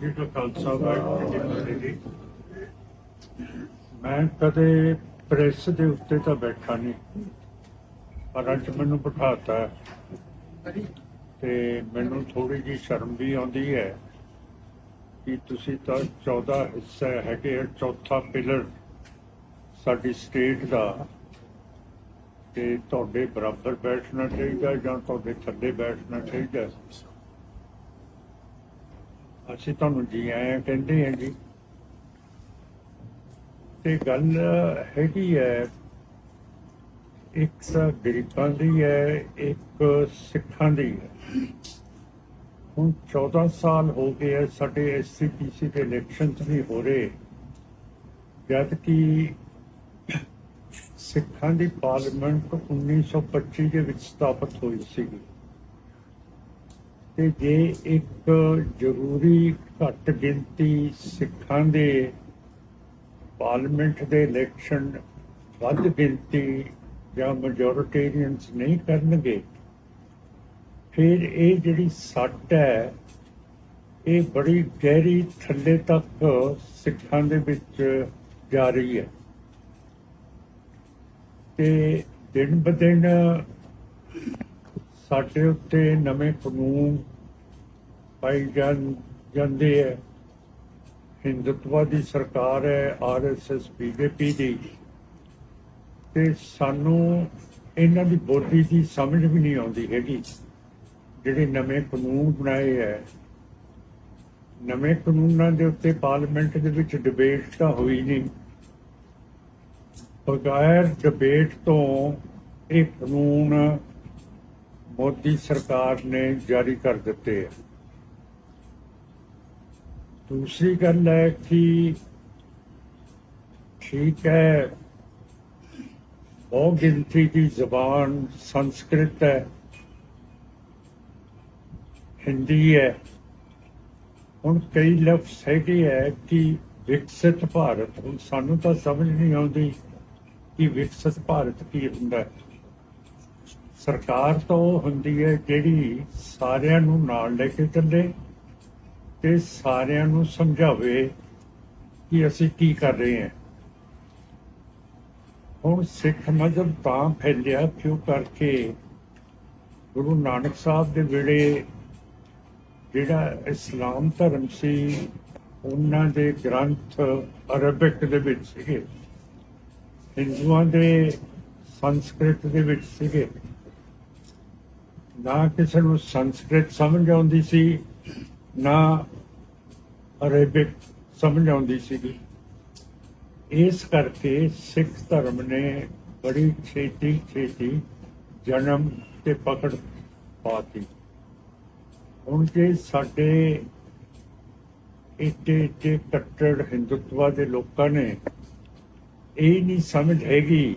ਜੀ ਕਾ ਖਾਲਸਾ ਵਾਹਿਗੁਰੂ ਜੀ ਕੀ ਫਤਿਹ ਜੀ। ਮੈਂ ਕਦੇ ਪ੍ਰੈਸ ਦੇ ਉੱਤੇ ਤਾਂ ਬੈਠਾ ਨਹੀਂ ਪਰ ਅੱਜ ਮੈਨੂੰ ਬਿਠਾਤਾ ਤੇ ਮੈਨੂੰ ਥੋੜੀ ਜੀ ਸ਼ਰਮ ਵੀ ਆਉਂਦੀ ਹੈ ਕਿ ਤੁਸੀਂ ਤਾਂ 14 ਹਿੱਸਾ ਹੈਗੇ ਆ, ਚੌਥਾ ਪਿਲਰ ਸਾਡੀ ਸਟੇਟ ਦਾ ਤੇ ਤੁਹਾਡੇ ਬਰਾਬਰ ਬੈਠਣਾ ਚਾਹੀਦਾ ਜਾਂ ਤੁਹਾਡੇ ਥੱਲੇ ਬੈਠਣਾ ਚਾਹੀਦਾ? ਅਸੀਂ ਤੁਹਾਨੂੰ ਜੀ ਆਇਆਂ ਕਹਿੰਦੇ ਹਾਂ ਜੀ। ਤੇ ਗੱਲ ਹੈਗੀ ਹੈ, ਇੱਕ ਗਰੀਬਾਂ ਦੀ ਹੈ, ਇੱਕ ਸਿੱਖਾਂ ਦੀ ਹੈ। ਹੁਣ 14 ਸਾਲ ਹੋ ਗਏ ਹੈ ਸਾਡੇ ਐਸਸੀਪੀਸੀ ਦੇ ਇਲੈਕਸ਼ਨਸ ਨਹੀਂ ਹੋ ਰਹੇ। ਜਦ ਕਿ ਸਿੱਖਾਂ ਦੀ ਪਾਰਲੀਮੈਂਟ 1925 ਦੇ ਵਿੱਚ ਸਥਾਪਿਤ ਹੋਈ ਸੀਗੀ। ਤੇ ਜੇ ਇੱਕ ਜ਼ਰੂਰੀ ਘੱਟ ਗਿਣਤੀ ਸਿੱਖਾਂ ਦੇ ਪਾਰਲੀਮੈਂਟ ਦੇ ਇਲੈਕਸ਼ਨ ਵੱਧ ਗਿਣਤੀ ਜਾਂ ਮੈਜੋਰਿਟੇਰੀਅਨਸ ਨਹੀਂ ਕਰਨਗੇ, ਫਿਰ ਇਹ ਜਿਹੜੀ ਸੱਟ ਹੈ, ਇਹ ਬੜੀ ਗਹਿਰੀ ਥੱਲੇ ਤੱਕ ਸਿੱਖਾਂ ਦੇ ਵਿੱਚ ਜਾ ਰਹੀ ਹੈ। ਤੇ ਦਿਨ ਬ ਦਿਨ ਸਾਡੇ ਉੱਤੇ ਨਵੇਂ ਕਾਨੂੰਨ ਪਾਈ ਜਾਣ ਜਾਂਦੇ ਹੈ ਹਿੰਦੂਤਵਾ ਦੀ ਸਰਕਾਰ ਹੈ ਆਰਐਸਐਸ ਬੀਜੇਪੀ ਦੀ। ਤੇ ਸਾਨੂੰ ਇਹਨਾਂ ਦੀ ਬੋਲੀ ਦੀ ਸਮਝ ਵੀ ਨਹੀਂ ਆਉਂਦੀ ਹੈਗੀ। ਜਿਹੜੇ ਨਵੇਂ ਕਾਨੂੰਨ ਬਣਾਏ ਹੈ ਨਵੇਂ ਕਾਨੂੰਨਾਂ ਦੇ ਉੱਤੇ ਪਾਰਲੀਮੈਂਟ ਦੇ ਵਿੱਚ ਡਿਬੇਟ ਤਾਂ ਹੋਈ ਨਹੀਂ। ਬਗੈਰ ਡਿਬੇਟ ਤੋਂ ਇਹ ਕਾਨੂੰਨ ਮੋਦੀ ਸਰਕਾਰ ਨੇ ਜਾਰੀ ਕਰ ਦਿੱਤੇ ਹੈ ਦੂਸਰੀ ਗੱਲ ਹੈ ਕਿ ਠੀਕ ਹੈ, ਬਹੁ ਗਿਣਤੀ ਦੀ ਜ਼ਬਾਨ ਸੰਸਕ੍ਰਿਤ ਹੈ, ਹਿੰਦੀ ਹੈ। ਹੁਣ ਕਈ ਲਫ਼ਜ਼ ਹੈਗੇ ਹੈ ਕਿ ਵਿਕਸਿਤ ਭਾਰਤ, ਹੁਣ ਸਾਨੂੰ ਤਾਂ ਸਮਝ ਨਹੀਂ ਆਉਂਦੀ ਕਿ ਵਿਕਸਿਤ ਭਾਰਤ ਕੀ ਹੁੰਦਾ। ਹੈ ਸਰਕਾਰ ਤਾਂ ਉਹ ਹੁੰਦੀ ਹੈ ਜਿਹੜੀ ਸਾਰਿਆਂ ਨੂੰ ਨਾਲ ਲੈ ਕੇ ਚੱਲੇ ਤੇ ਸਾਰਿਆਂ ਨੂੰ ਸਮਝਾਵੇ ਕਿ ਅਸੀਂ ਕੀ ਕਰ ਰਹੇ ਹਾਂ। ਹੁਣ ਸਿੱਖ ਮਜ਼ਹਬ ਤਾਂ ਫੈਲਿਆ ਕਿਉਂ ਕਰਕੇ? ਗੁਰੂ ਨਾਨਕ ਸਾਹਿਬ ਦੇ ਵੇਲੇ ਜਿਹੜਾ ਇਸਲਾਮ ਧਰਮ ਸੀ, ਉਹਨਾਂ ਦੇ ਗ੍ਰੰਥ ਅਰਬਿਕ ਦੇ ਵਿੱਚ ਸੀਗੇ। ਹਿੰਦੂਆਂ ਦੇ ਸੰਸਕ੍ਰਿਤ ਦੇ ਵਿੱਚ ਸੀਗੇ। ਨਾ ਕਿਸੇ ਨੂੰ ਸੰਸਕ੍ਰਿਤ ਸਮਝ ਆਉਂਦੀ ਸੀ ਨਾ ਅਰੇਬਿਕ ਸਮਝ ਆਉਂਦੀ ਸੀਗੀ। ਇਸ ਕਰਕੇ ਸਿੱਖ ਧਰਮ ਨੇ ਬੜੀ ਛੇਤੀ ਛੇਤੀ ਜਨਮ ਤੇ ਪਕੜ ਪਾਤੀ। ਹੁਣ ਜੇ ਸਾਡੇ ਇੱਥੇ ਇੱਥੇ ਕੱਟੜ ਹਿੰਦੂਤਵਾ ਦੇ ਲੋਕਾਂ ਨੇ ਇਹ ਨਹੀਂ ਸਮਝ ਹੈਗੀ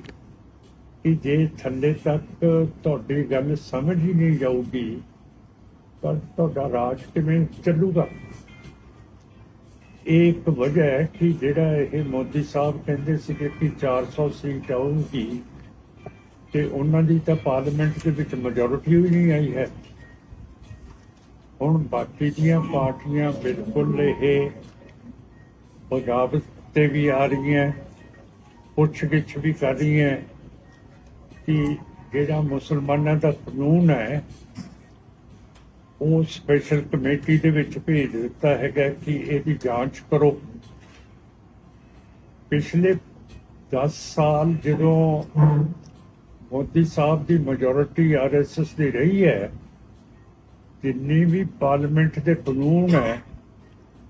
ਕਿ ਜੇ ਥੱਲੇ ਤੱਕ ਤੁਹਾਡੀ ਗੱਲ ਸਮਝ ਹੀ ਨਹੀਂ ਜਾਊਗੀ ਤਾਂ ਤੁਹਾਡਾ ਰਾਜ ਕਿਵੇਂ ਚੱਲੂਗਾ? ਇਹ ਇੱਕ ਵਜ੍ਹਾ ਹੈ ਕਿ ਜਿਹੜਾ ਇਹ ਮੋਦੀ ਸਾਹਿਬ ਕਹਿੰਦੇ ਸੀਗੇ ਕਿ 400 ਸੀਟ ਆਊਗੀ ਤੇ ਉਹਨਾਂ ਦੀ ਤਾਂ ਪਾਰਲੀਮੈਂਟ ਦੇ ਵਿੱਚ ਮੈਜੋਰਿਟੀ ਵੀ ਨਹੀਂ ਆਈ ਹੈ। ਹੁਣ ਬਾਕੀ ਦੀਆਂ ਪਾਰਟੀਆਂ ਬਿਲਕੁਲ ਇਹ ਪੰਜਾਬ ਤੇ ਵੀ ਆ ਰਹੀਆਂ ਪੁੱਛ ਗਿੱਛ ਵੀ ਕਰ ਰਹੀਆਂ ਕਿ ਜਿਹੜਾ ਮੁਸਲਮਾਨਾਂ ਦਾ ਕਾਨੂੰਨ ਹੈ ਉਹ ਸਪੈਸ਼ਲ ਕਮੇਟੀ ਦੇ ਵਿੱਚ ਭੇਜ ਦਿੱਤਾ ਹੈਗਾ ਕਿ ਇਹਦੀ ਜਾਂਚ ਕਰੋ। ਪਿਛਲੇ 10 ਸਾਲ ਜਦੋਂ ਮੋਦੀ ਸਾਹਿਬ ਦੀ ਮੈਜੋਰਿਟੀ ਆਰਐਸਐਸ ਦੀ ਰਹੀ ਹੈ, ਜਿੰਨੀ ਵੀ ਪਾਰਲੀਮੈਂਟ ਦੇ ਕਾਨੂੰਨ ਹੈ,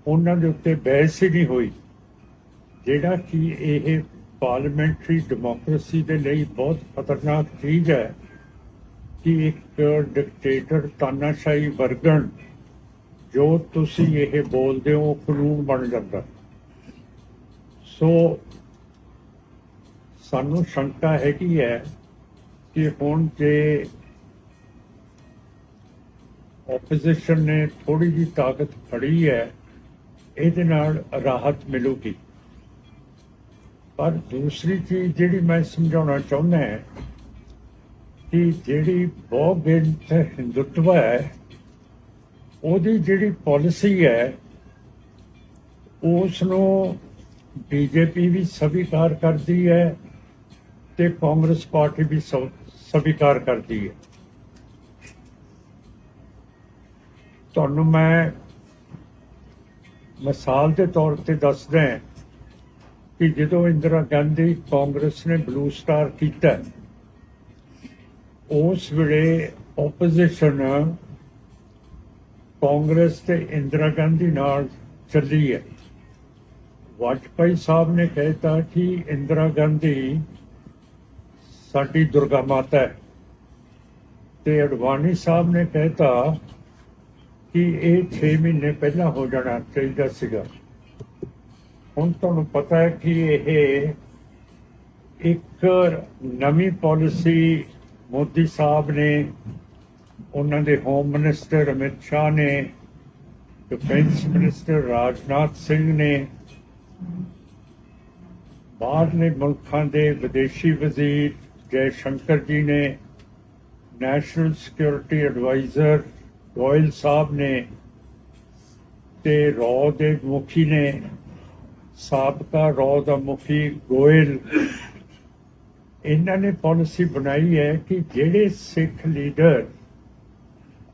ਉਹਨਾਂ ਦੇ ਉੱਤੇ ਬਹਿਸ ਹੀ ਨਹੀਂ ਹੋਈ। ਜਿਹੜਾ ਕਿ ਇਹ ਪਾਰਲੀਮੈਂਟਰੀ ਡੈਮੋਕ੍ਰੇਸੀ ਦੇ ਲਈ ਬਹੁਤ ਖਤਰਨਾਕ ਚੀਜ਼ ਹੈ। ਕਿ ਇੱਕ ਡਿਕਟੇਟਰ ਤਾਨਾਸ਼ਾਹੀ ਵਰਗਣ, ਜੋ ਤੁਸੀਂ ਇਹ ਬੋਲਦੇ ਹੋ ਉਹ ਕਾਨੂੰਨ ਬਣ ਜਾਂਦਾ। ਸੋ ਸਾਨੂੰ ਸ਼ੰਕਾ ਹੈਗੀ ਹੈ ਕਿ ਹੁਣ ਜੇ ਆਪੋਜੀਸ਼ਨ ਨੇ ਥੋੜੀ ਜੀ ਤਾਕਤ ਫੜੀ ਹੈ, ਇਹਦੇ ਨਾਲ ਰਾਹਤ ਮਿਲੂਗੀ। ਪਰ ਦੂਸਰੀ ਚੀਜ਼ ਜਿਹੜੀ ਮੈਂ ਸਮਝਾਉਣਾ ਚਾਹੁੰਦਾ ਹਾਂ ਕਿ ਜਿਹੜੀ ਬਹੁਤ ਗਿਣਤ ਹਿੰਦੁੱਤਵ ਹੈ, ਉਹਦੀ ਜਿਹੜੀ ਪਾਲਿਸੀ ਹੈ ਉਸ ਨੂੰ ਬੀਜੇਪੀ ਵੀ ਸਵੀਕਾਰ ਕਰਦੀ ਹੈ ਤੇ ਕਾਂਗਰਸ ਪਾਰਟੀ ਵੀ ਸਵ- ਸਵੀਕਾਰ ਕਰਦੀ ਹੈ। ਤੁਹਾਨੂੰ ਮੈਂ ਮਿਸਾਲ ਦੇ ਤੌਰ ਤੇ ਦੱਸਦਾ ਕਿ ਜਦੋਂ ਇੰਦਰਾ ਗਾਂਧੀ ਕਾਂਗਰਸ ਨੇ ਬਲੂ ਸਟਾਰ ਕੀਤਾ ਉਸ ਵੇਲੇ ਆਪੋਜੀਸ਼ਨ ਕਾਂਗਰਸ ਤੇ ਇੰਦਰਾ ਗਾਂਧੀ ਨਾਲ ਚੱਲੀ ਹੈ। ਵਾਜਪਾਈ ਸਾਹਿਬ ਨੇ ਕਹਿਤਾ ਕਿ ਇੰਦਰਾ ਗਾਂਧੀ ਸਾਡੀ ਦੁਰਗਾ ਮਾਤਾ ਹੈ। ਤੇ ਅਡਵਾਨੀ ਸਾਹਿਬ ਨੇ ਕਹਿਤਾ ਕਿ ਇਹ 6 ਮਹੀਨੇ ਪਹਿਲਾਂ ਹੋ ਜਾਣਾ ਚਾਹੀਦਾ ਸੀਗਾ। ਹੁਣ ਤੁਹਾਨੂੰ ਪਤਾ ਹੈ ਕਿ ਇਹ ਇੱਕ ਨਵੀਂ ਪਾਲਿਸੀ ਮੋਦੀ ਸਾਹਿਬ ਨੇ, ਉਹਨਾਂ ਦੇ ਹੋਮ ਮਿਨਿਸਟਰ ਅਮਿਤ ਸ਼ਾਹ ਨੇ ਡਿਫੈਂਸ ਮਿਨਿਸਟਰ ਰਾਜਨਾਥ ਸਿੰਘ ਨੇ, ਬਾਹਰਲੇ ਮੁਲਕਾਂ ਦੇ ਵਿਦੇਸ਼ੀ ਵਜ਼ੀਰ ਜੈ ਸ਼ੰਕਰ ਜੀ ਨੇ ਨੈਸ਼ਨਲ ਸਿਕਿਉਰਿਟੀ ਐਡਵਾਈਜ਼ਰ ਗੋਇਲ ਸਾਹਿਬ ਨੇ, ਤੇ ਰੌ ਦੇ ਮੁਖੀ ਨੇ, ਸਾਬਕਾ ਰੌ ਦਾ ਮੁਖੀ ਗੋਇਲ ਇਹਨਾਂ ਨੇ ਪਾਲਿਸੀ ਬਣਾਈ ਹੈ ਕਿ ਜਿਹੜੇ ਸਿੱਖ ਲੀਡਰ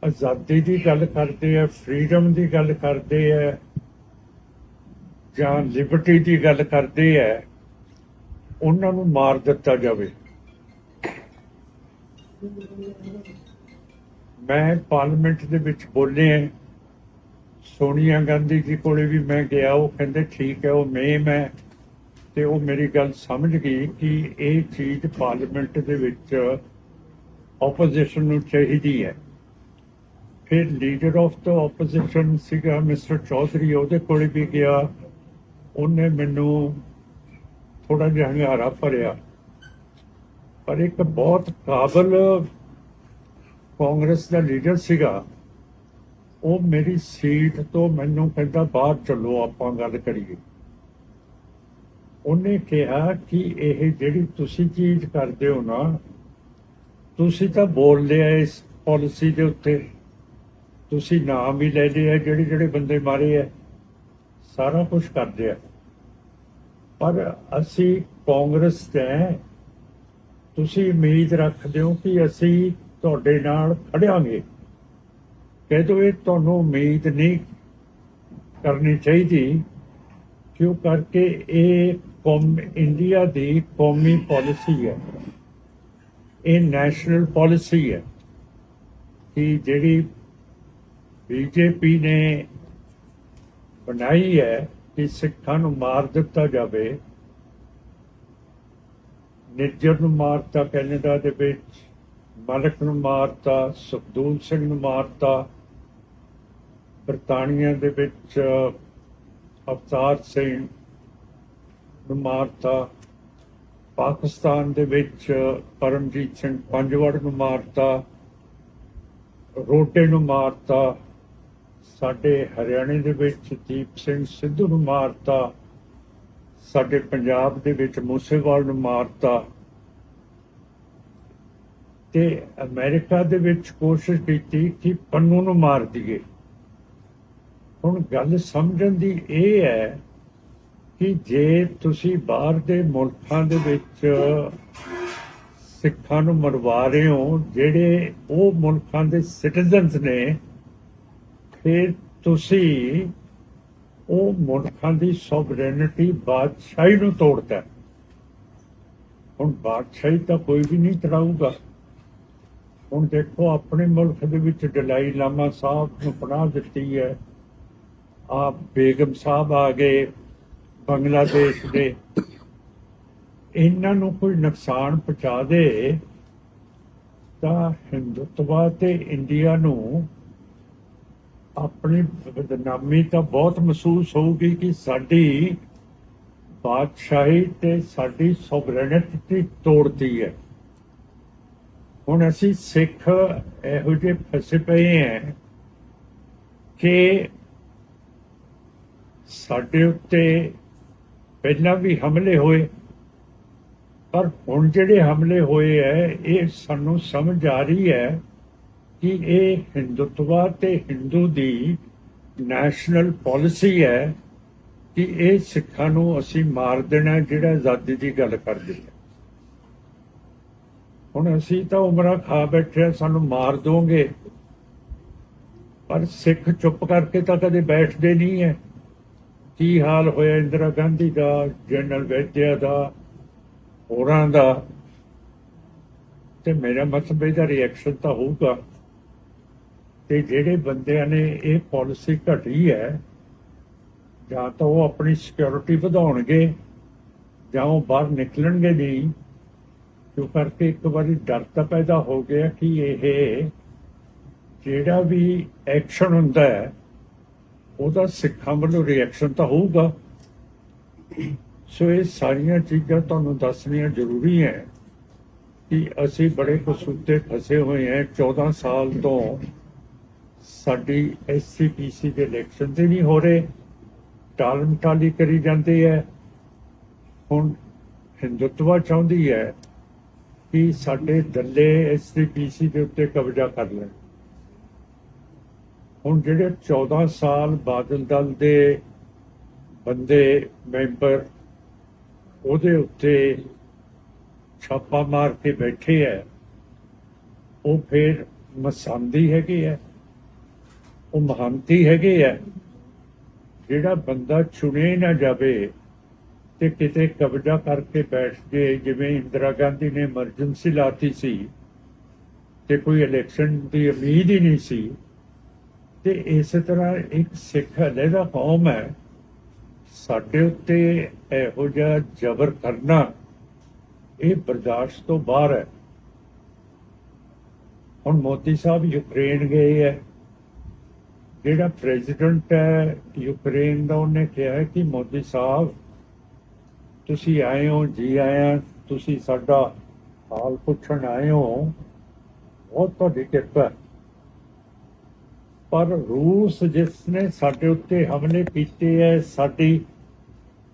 ਆਜ਼ਾਦੀ ਦੀ ਗੱਲ ਕਰਦੇ ਆ ਫਰੀडम ਦੀ ਗੱਲ ਕਰਦੇ ਆ, ਜਾਂ ਲਿਬਰਟੀ ਦੀ ਗੱਲ ਕਰਦੇ ਆ, ਉਹਨਾਂ ਨੂੰ ਮਾਰ ਦਿੱਤਾ ਜਾਵੇ। ਮੈਂ ਪਾਰਲੀਮੈਂਟ ਦੇ ਵਿੱਚ ਬੋਲਿਆ ਸੋਨੀਆ ਗਾਂਧੀ ਜੀ ਕੋਲੇ ਵੀ ਮੈਂ ਗਿਆ, ਉਹ ਕਹਿੰਦੇ, ਠੀਕ ਹੈ, ਉਹ ਮੇਮ ਹੈ। ਤੇ ਉਹ ਮੇਰੀ ਗੱਲ ਸਮਝ ਗਈ ਕਿ ਇਹ ਚੀਜ਼ ਪਾਰਲੀਮੈਂਟ ਦੇ ਵਿੱਚ ਆਪੋਜੀਸ਼ਨ ਨੂੰ ਚਾਹੀਦੀ ਹੈ। ਫਿਰ ਲੀਡਰ ਆਫ ਦਾ ਆਪੋਜੀਸ਼ਨ ਸੀਗਾ ਮਿਸਟਰ ਚੌਧਰੀ, ਉਹਦੇ ਕੋਲੇ ਵੀ ਗਿਆ। ਉਹਨੇ ਮੈਨੂੰ ਥੋੜਾ ਜਿਹਾ ਹੰਗਾਰਾ ਭਰਿਆ। ਪਰ ਇੱਕ ਬਹੁਤ ਕਾਬਲ ਕਾਂਗਰਸ ਦਾ ਲੀਡਰ ਸੀਗਾ। ਉਹ ਮੇਰੀ ਸੀਟ ਤੋਂ ਮੈਨੂੰ ਕਹਿੰਦਾ, ਬਾਹਰ ਚੱਲੋ, ਆਪਾਂ ਗੱਲ ਕਰੀਏ। ਉਹਨੇ ਕਿਹਾ ਕਿ ਇਹ ਜਿਹੜੀ ਤੁਸੀਂ ਚੀਜ਼ ਕਰਦੇ ਹੋ ਨਾ, ਤੁਸੀਂ ਤਾਂ ਬੋਲ ਲਿਆ ਇਸ ਪਾਲਿਸੀ ਦੇ ਉੱਤੇ। ਤੁਸੀਂ ਨਾਮ ਵੀ ਲੈ ਲਿਆ, ਜਿਹੜੇ ਜਿਹੜੇ ਬੰਦੇ ਮਾਰੇ ਆ, ਸਾਰਾ ਕੁਝ ਕਰਦੇ ਆ। ਪਰ ਅਸੀਂ ਕਾਂਗਰਸ ਤੇ ਤੁਸੀਂ ਉਮੀਦ ਰੱਖਦੇ ਹੋ ਕਿ ਅਸੀਂ ਤੁਹਾਡੇ ਨਾਲ ਖੜਾਂਗੇ ਕਹਿ ਦੋ ਇਹ ਤੁਹਾਨੂੰ ਉਮੀਦ ਨਹੀਂ ਕਰਨੀ ਚਾਹੀਦੀ, ਕਿਉਂ ਕਰਕੇ ਇਹ ਕੌਮ ਇੰਡੀਆ ਦੀ ਕੌਮੀ ਪਾਲਿਸੀ ਹੈ। ਇਹ ਨੈਸ਼ਨਲ ਪਾਲਿਸੀ ਹੈ ਕਿ ਜਿਹੜੀ ਬੀਜੇਪੀ ਨੇ ਬਣਾਈ ਹੈ ਕਿ ਸਿੱਖਾਂ ਨੂੰ ਮਾਰ ਦਿੱਤਾ ਜਾਵੇ। ਨਿਰਜਰ ਨੂੰ ਮਾਰਤਾ, ਕੈਨੇਡਾ ਦੇ ਵਿੱਚ ਮਲਕ ਨੂੰ ਮਾਰਤਾ, ਸੁਖਦੂਲ ਸਿੰਘ ਨੂੰ ਮਾਰਤਾ, ਬਰਤਾਨੀਆ ਦੇ ਵਿੱਚ ਅਵਤਾਰ ਸਿੰਘ ਨੂੰ ਮਾਰਤਾ। ਪਾਕਿਸਤਾਨ ਦੇ ਵਿੱਚ ਪਰਮਜੀਤ ਸਿੰਘ ਪੰਜਵੜ ਨੂੰ ਮਾਰਤਾ ਰੋਟੇ ਨੂੰ ਮਾਰਤਾ, ਸਾਡੇ ਹਰਿਆਣੇ ਦੇ ਵਿੱਚ ਦੀਪ ਸਿੰਘ ਸਿੱਧੂ ਨੂੰ ਮਾਰਤਾ, ਸਾਡੇ ਪੰਜਾਬ ਦੇ ਵਿੱਚ ਮੂਸੇਵਾਲ ਨੂੰ ਮਾਰਤਾ। ਤੇ ਅਮਰੀਕਾ ਦੇ ਵਿੱਚ ਕੋਸ਼ਿਸ਼ ਕੀਤੀ ਕਿ ਪੰਨੂ ਨੂੰ ਮਾਰ ਦਈਏ। ਹੁਣ ਗੱਲ ਸਮਝਣ ਦੀ ਇਹ ਹੈ ਕਿ ਜੇ ਤੁਸੀਂ ਬਾਹਰ ਦੇ ਮੁਲਕਾਂ ਦੇ ਵਿੱਚ ਸਿੱਖਾਂ ਨੂੰ ਮਰਵਾ ਰਹੇ ਹੋ, ਜਿਹੜੇ ਉਹ ਮੁਲਕਾਂ ਦੇ ਸਿਟੀਜ਼ਨਸ ਨੇ, ਫਿਰ ਤੁਸੀਂ ਉਹ ਮੁਲਕਾਂ ਦੀ ਸੋਵਰੇਨਿਟੀ ਬਾਦਸ਼ਾਹੀ ਨੂੰ ਤੋੜਦਾ ਹੁਣ ਬਾਦਸ਼ਾਹੀ ਤਾਂ ਕੋਈ ਵੀ ਨਹੀਂ ਤੜਾਊਗਾ। ਹੁਣ ਦੇਖੋ, ਆਪਣੇ ਮੁਲਕ ਦੇ ਵਿੱਚ ਡਲਾਈ ਲਾਮਾ ਸਾਹਿਬ ਨੂੰ ਪਨਾਹ ਦਿੱਤੀ ਹੈ। ਆਪ ਬੇਗਮ ਸਾਹਿਬ ਆ ਗਏ। ਬੰਗਲਾਦੇਸ਼ ਦੇ। ਇਹਨਾਂ ਨੂੰ ਕੋਈ ਨੁਕਸਾਨ ਪਹੁੰਚਾ ਦੇ ਤਾਂ ਹਿੰਦੁਤਵਾ ਤੇ ਇੰਡੀਆ ਨੂੰ ਆਪਣੀ ਬਦਨਾਮੀ ਤਾਂ ਬਹੁਤ ਮਹਿਸੂਸ ਹੋਊਗੀ ਕਿ ਸਾਡੀ ਬਾਦਸ਼ਾਹੀ ਤੇ ਸਾਡੀ ਸੋਵਰੇਨਿਟੀ ਤੋੜਦੀ ਹੈ। ਹੁਣ ਅਸੀਂ ਸਿੱਖ ਇਹੋ ਜਿਹੇ ਫਸੇ ਪਏ ਹਾਂ ਕਿ ਸਾਡੇ ਉੱਤੇ ਪਹਿਲਾਂ ਵੀ ਹਮਲੇ ਹੋਏ। ਪਰ ਹੁਣ ਜਿਹੜੇ ਹਮਲੇ ਹੋਏ ਐ, ਇਹ ਸਾਨੂੰ ਸਮਝ ਆ ਰਹੀ ਹੈ ਕਿ ਇਹ ਹਿੰਦੁੱਤਵਾ ਤੇ ਹਿੰਦੂ ਦੀ ਨੈਸ਼ਨਲ ਪਾਲਿਸੀ ਹੈ ਕਿ ਇਹ ਸਿੱਖਾਂ ਨੂੰ ਅਸੀਂ ਮਾਰ ਦੇਣਾ ਜਿਹੜਾ ਆਜ਼ਾਦੀ ਦੀ ਗੱਲ ਕਰਦੇ ਆ। ਹੁਣ ਅਸੀਂ ਤਾਂ ਉਮਰਾਂ ਖਾ ਬੈਠੇ ਸਾਨੂੰ ਮਾਰ ਦੋਗੇ। ਪਰ ਸਿੱਖ ਚੁੱਪ ਕਰਕੇ ਤਾਂ ਕਦੇ ਬੈਠਦੇ ਨਹੀਂ ਹੈ ਕੀ ਹਾਲ ਹੋਇਆ ਇੰਦਰਾ ਗਾਂਧੀ ਦਾ, ਜਨਰਲ ਵੈਦਿਆ ਦਾ, ਹੋਰਾਂ ਦਾ? ਤੇ ਮੇਰਾ ਮਤਲਬ ਇਹਦਾ ਰਿਐਕਸ਼ਨ ਤਾਂ ਹੋਊਗਾ। ਤੇ ਜਿਹੜੇ ਬੰਦਿਆਂ ਨੇ ਇਹ ਪਾਲਿਸੀ ਘਟੀ ਹੈ, ਜਾਂ ਤਾਂ ਉਹ ਆਪਣੀ ਸਿਕਿਉਰਿਟੀ ਵਧਾਉਣਗੇ, ਜਾਂ ਉਹ ਬਾਹਰ ਨਿਕਲਣਗੇ ਨਹੀਂ ਕਿਉਂ ਕਰਕੇ ਇੱਕ ਵਾਰੀ ਡਰ ਤਾਂ ਪੈਦਾ ਹੋ ਗਿਆ ਕਿ ਇਹ ਜਿਹੜਾ ਵੀ ਐਕਸ਼ਨ ਹੁੰਦਾ ਹੈ ਉਹਦਾ ਸਿੱਖਾਂ ਵੱਲੋਂ ਰਿਐਕਸ਼ਨ ਤਾਂ ਹੋਊਗਾ। ਸੋ ਇਹ ਸਾਰੀਆਂ ਚੀਜ਼ਾਂ ਤੁਹਾਨੂੰ ਦੱਸਣੀਆਂ ਜ਼ਰੂਰੀ ਹੈ ਕਿ ਅਸੀਂ ਬੜੇ ਕਸੂਤੇ ਫਸੇ ਹੋਏ ਹਾਂ। 14 ਸਾਲ ਤੋਂ ਸਾਡੀ ਐਸਸੀਪੀਸੀ ਦੇ ਇਲੈਕਸ਼ਨ ਤੇ ਨਹੀਂ ਹੋ ਰਹੇ। ਟਾਲਮ ਟਾਲੀ ਕਰੀ ਜਾਂਦੇ ਹੈ। ਹੁਣ ਹਿੰਦੁੱਤਵਾ ਚਾਹੁੰਦੀ ਹੈ ਕਿ ਸਾਡੇ ਦੱਲੇ ਐਸਸੀਪੀਸੀ ਦੇ ਉੱਤੇ ਕਬਜ਼ਾ ਕਰ ਲੈਣ। ਹੁਣ ਜਿਹੜੇ 14 ਸਾਲ ਬਾਦਲ ਦਲ ਦੇ ਬੰਦੇ, ਮੈਂਬਰ, ਉਹਦੇ ਉੱਤੇ ਛਾਪਾ ਮਾਰ ਕੇ ਬੈਠੇ ਹੈ ਉਹ ਫੇਰ ਮਸਾਂਦੀ ਹੈਗੇ ਹੈ ਉਹ ਮਹੰਤੀ ਹੈਗੇ ਹੈ ਜਿਹੜਾ ਬੰਦਾ ਚੁਣੇ ਨਾ ਜਾਵੇ ਤੇ ਕਿਤੇ ਕਬਜ਼ਾ ਕਰਕੇ ਬੈਠ ਜੇ, ਜਿਵੇਂ ਇੰਦਰਾ ਗਾਂਧੀ ਨੇ ਐਮਰਜੈਂਸੀ ਲਾਤੀ ਸੀ ਤੇ ਕੋਈ ਇਲੈਕਸ਼ਨ ਦੀ ਉਮੀਦ ਹੀ ਨਹੀਂ ਸੀ ਤੇ ਇਸੇ ਤਰ੍ਹਾਂ ਇੱਕ ਸਿੱਖ ਲਹਿਦਾ ਕੌਮ ਹੈ, ਸਾਡੇ ਉੱਤੇ ਇਹੋ ਜਿਹਾ ਜ਼ਬਰ ਕਰਨਾ, ਇਹ ਬਰਦਾਸ਼ਤ ਤੋਂ ਬਾਹਰ ਹੈ ਹੁਣ ਮੋਦੀ ਸਾਹਿਬ ਯੂਕਰੇਨ ਗਏ ਹੈ ਜਿਹੜਾ ਪ੍ਰੈਜ਼ੀਡੈਂਟ ਹੈ ਯੂਕਰੇਨ ਦਾ, ਉਹਨੇ ਕਿਹਾ ਕਿ ਮੋਦੀ ਸਾਹਿਬ, ਤੁਸੀਂ ਆਏ ਹੋ, ਜੀ ਆਇਆਂ, ਤੁਸੀਂ ਸਾਡਾ ਹਾਲ ਪੁੱਛਣ ਆਏ ਹੋ, ਬਹੁਤ ਤੁਹਾਡੀ ਕਿਰਪਾ ਹੈ। ਪਰ ਰੂਸ ਜਿਸ ਨੇ ਸਾਡੇ ਉੱਤੇ ਹਮਲੇ ਕੀਤੇ ਹੈ ਸਾਡੀ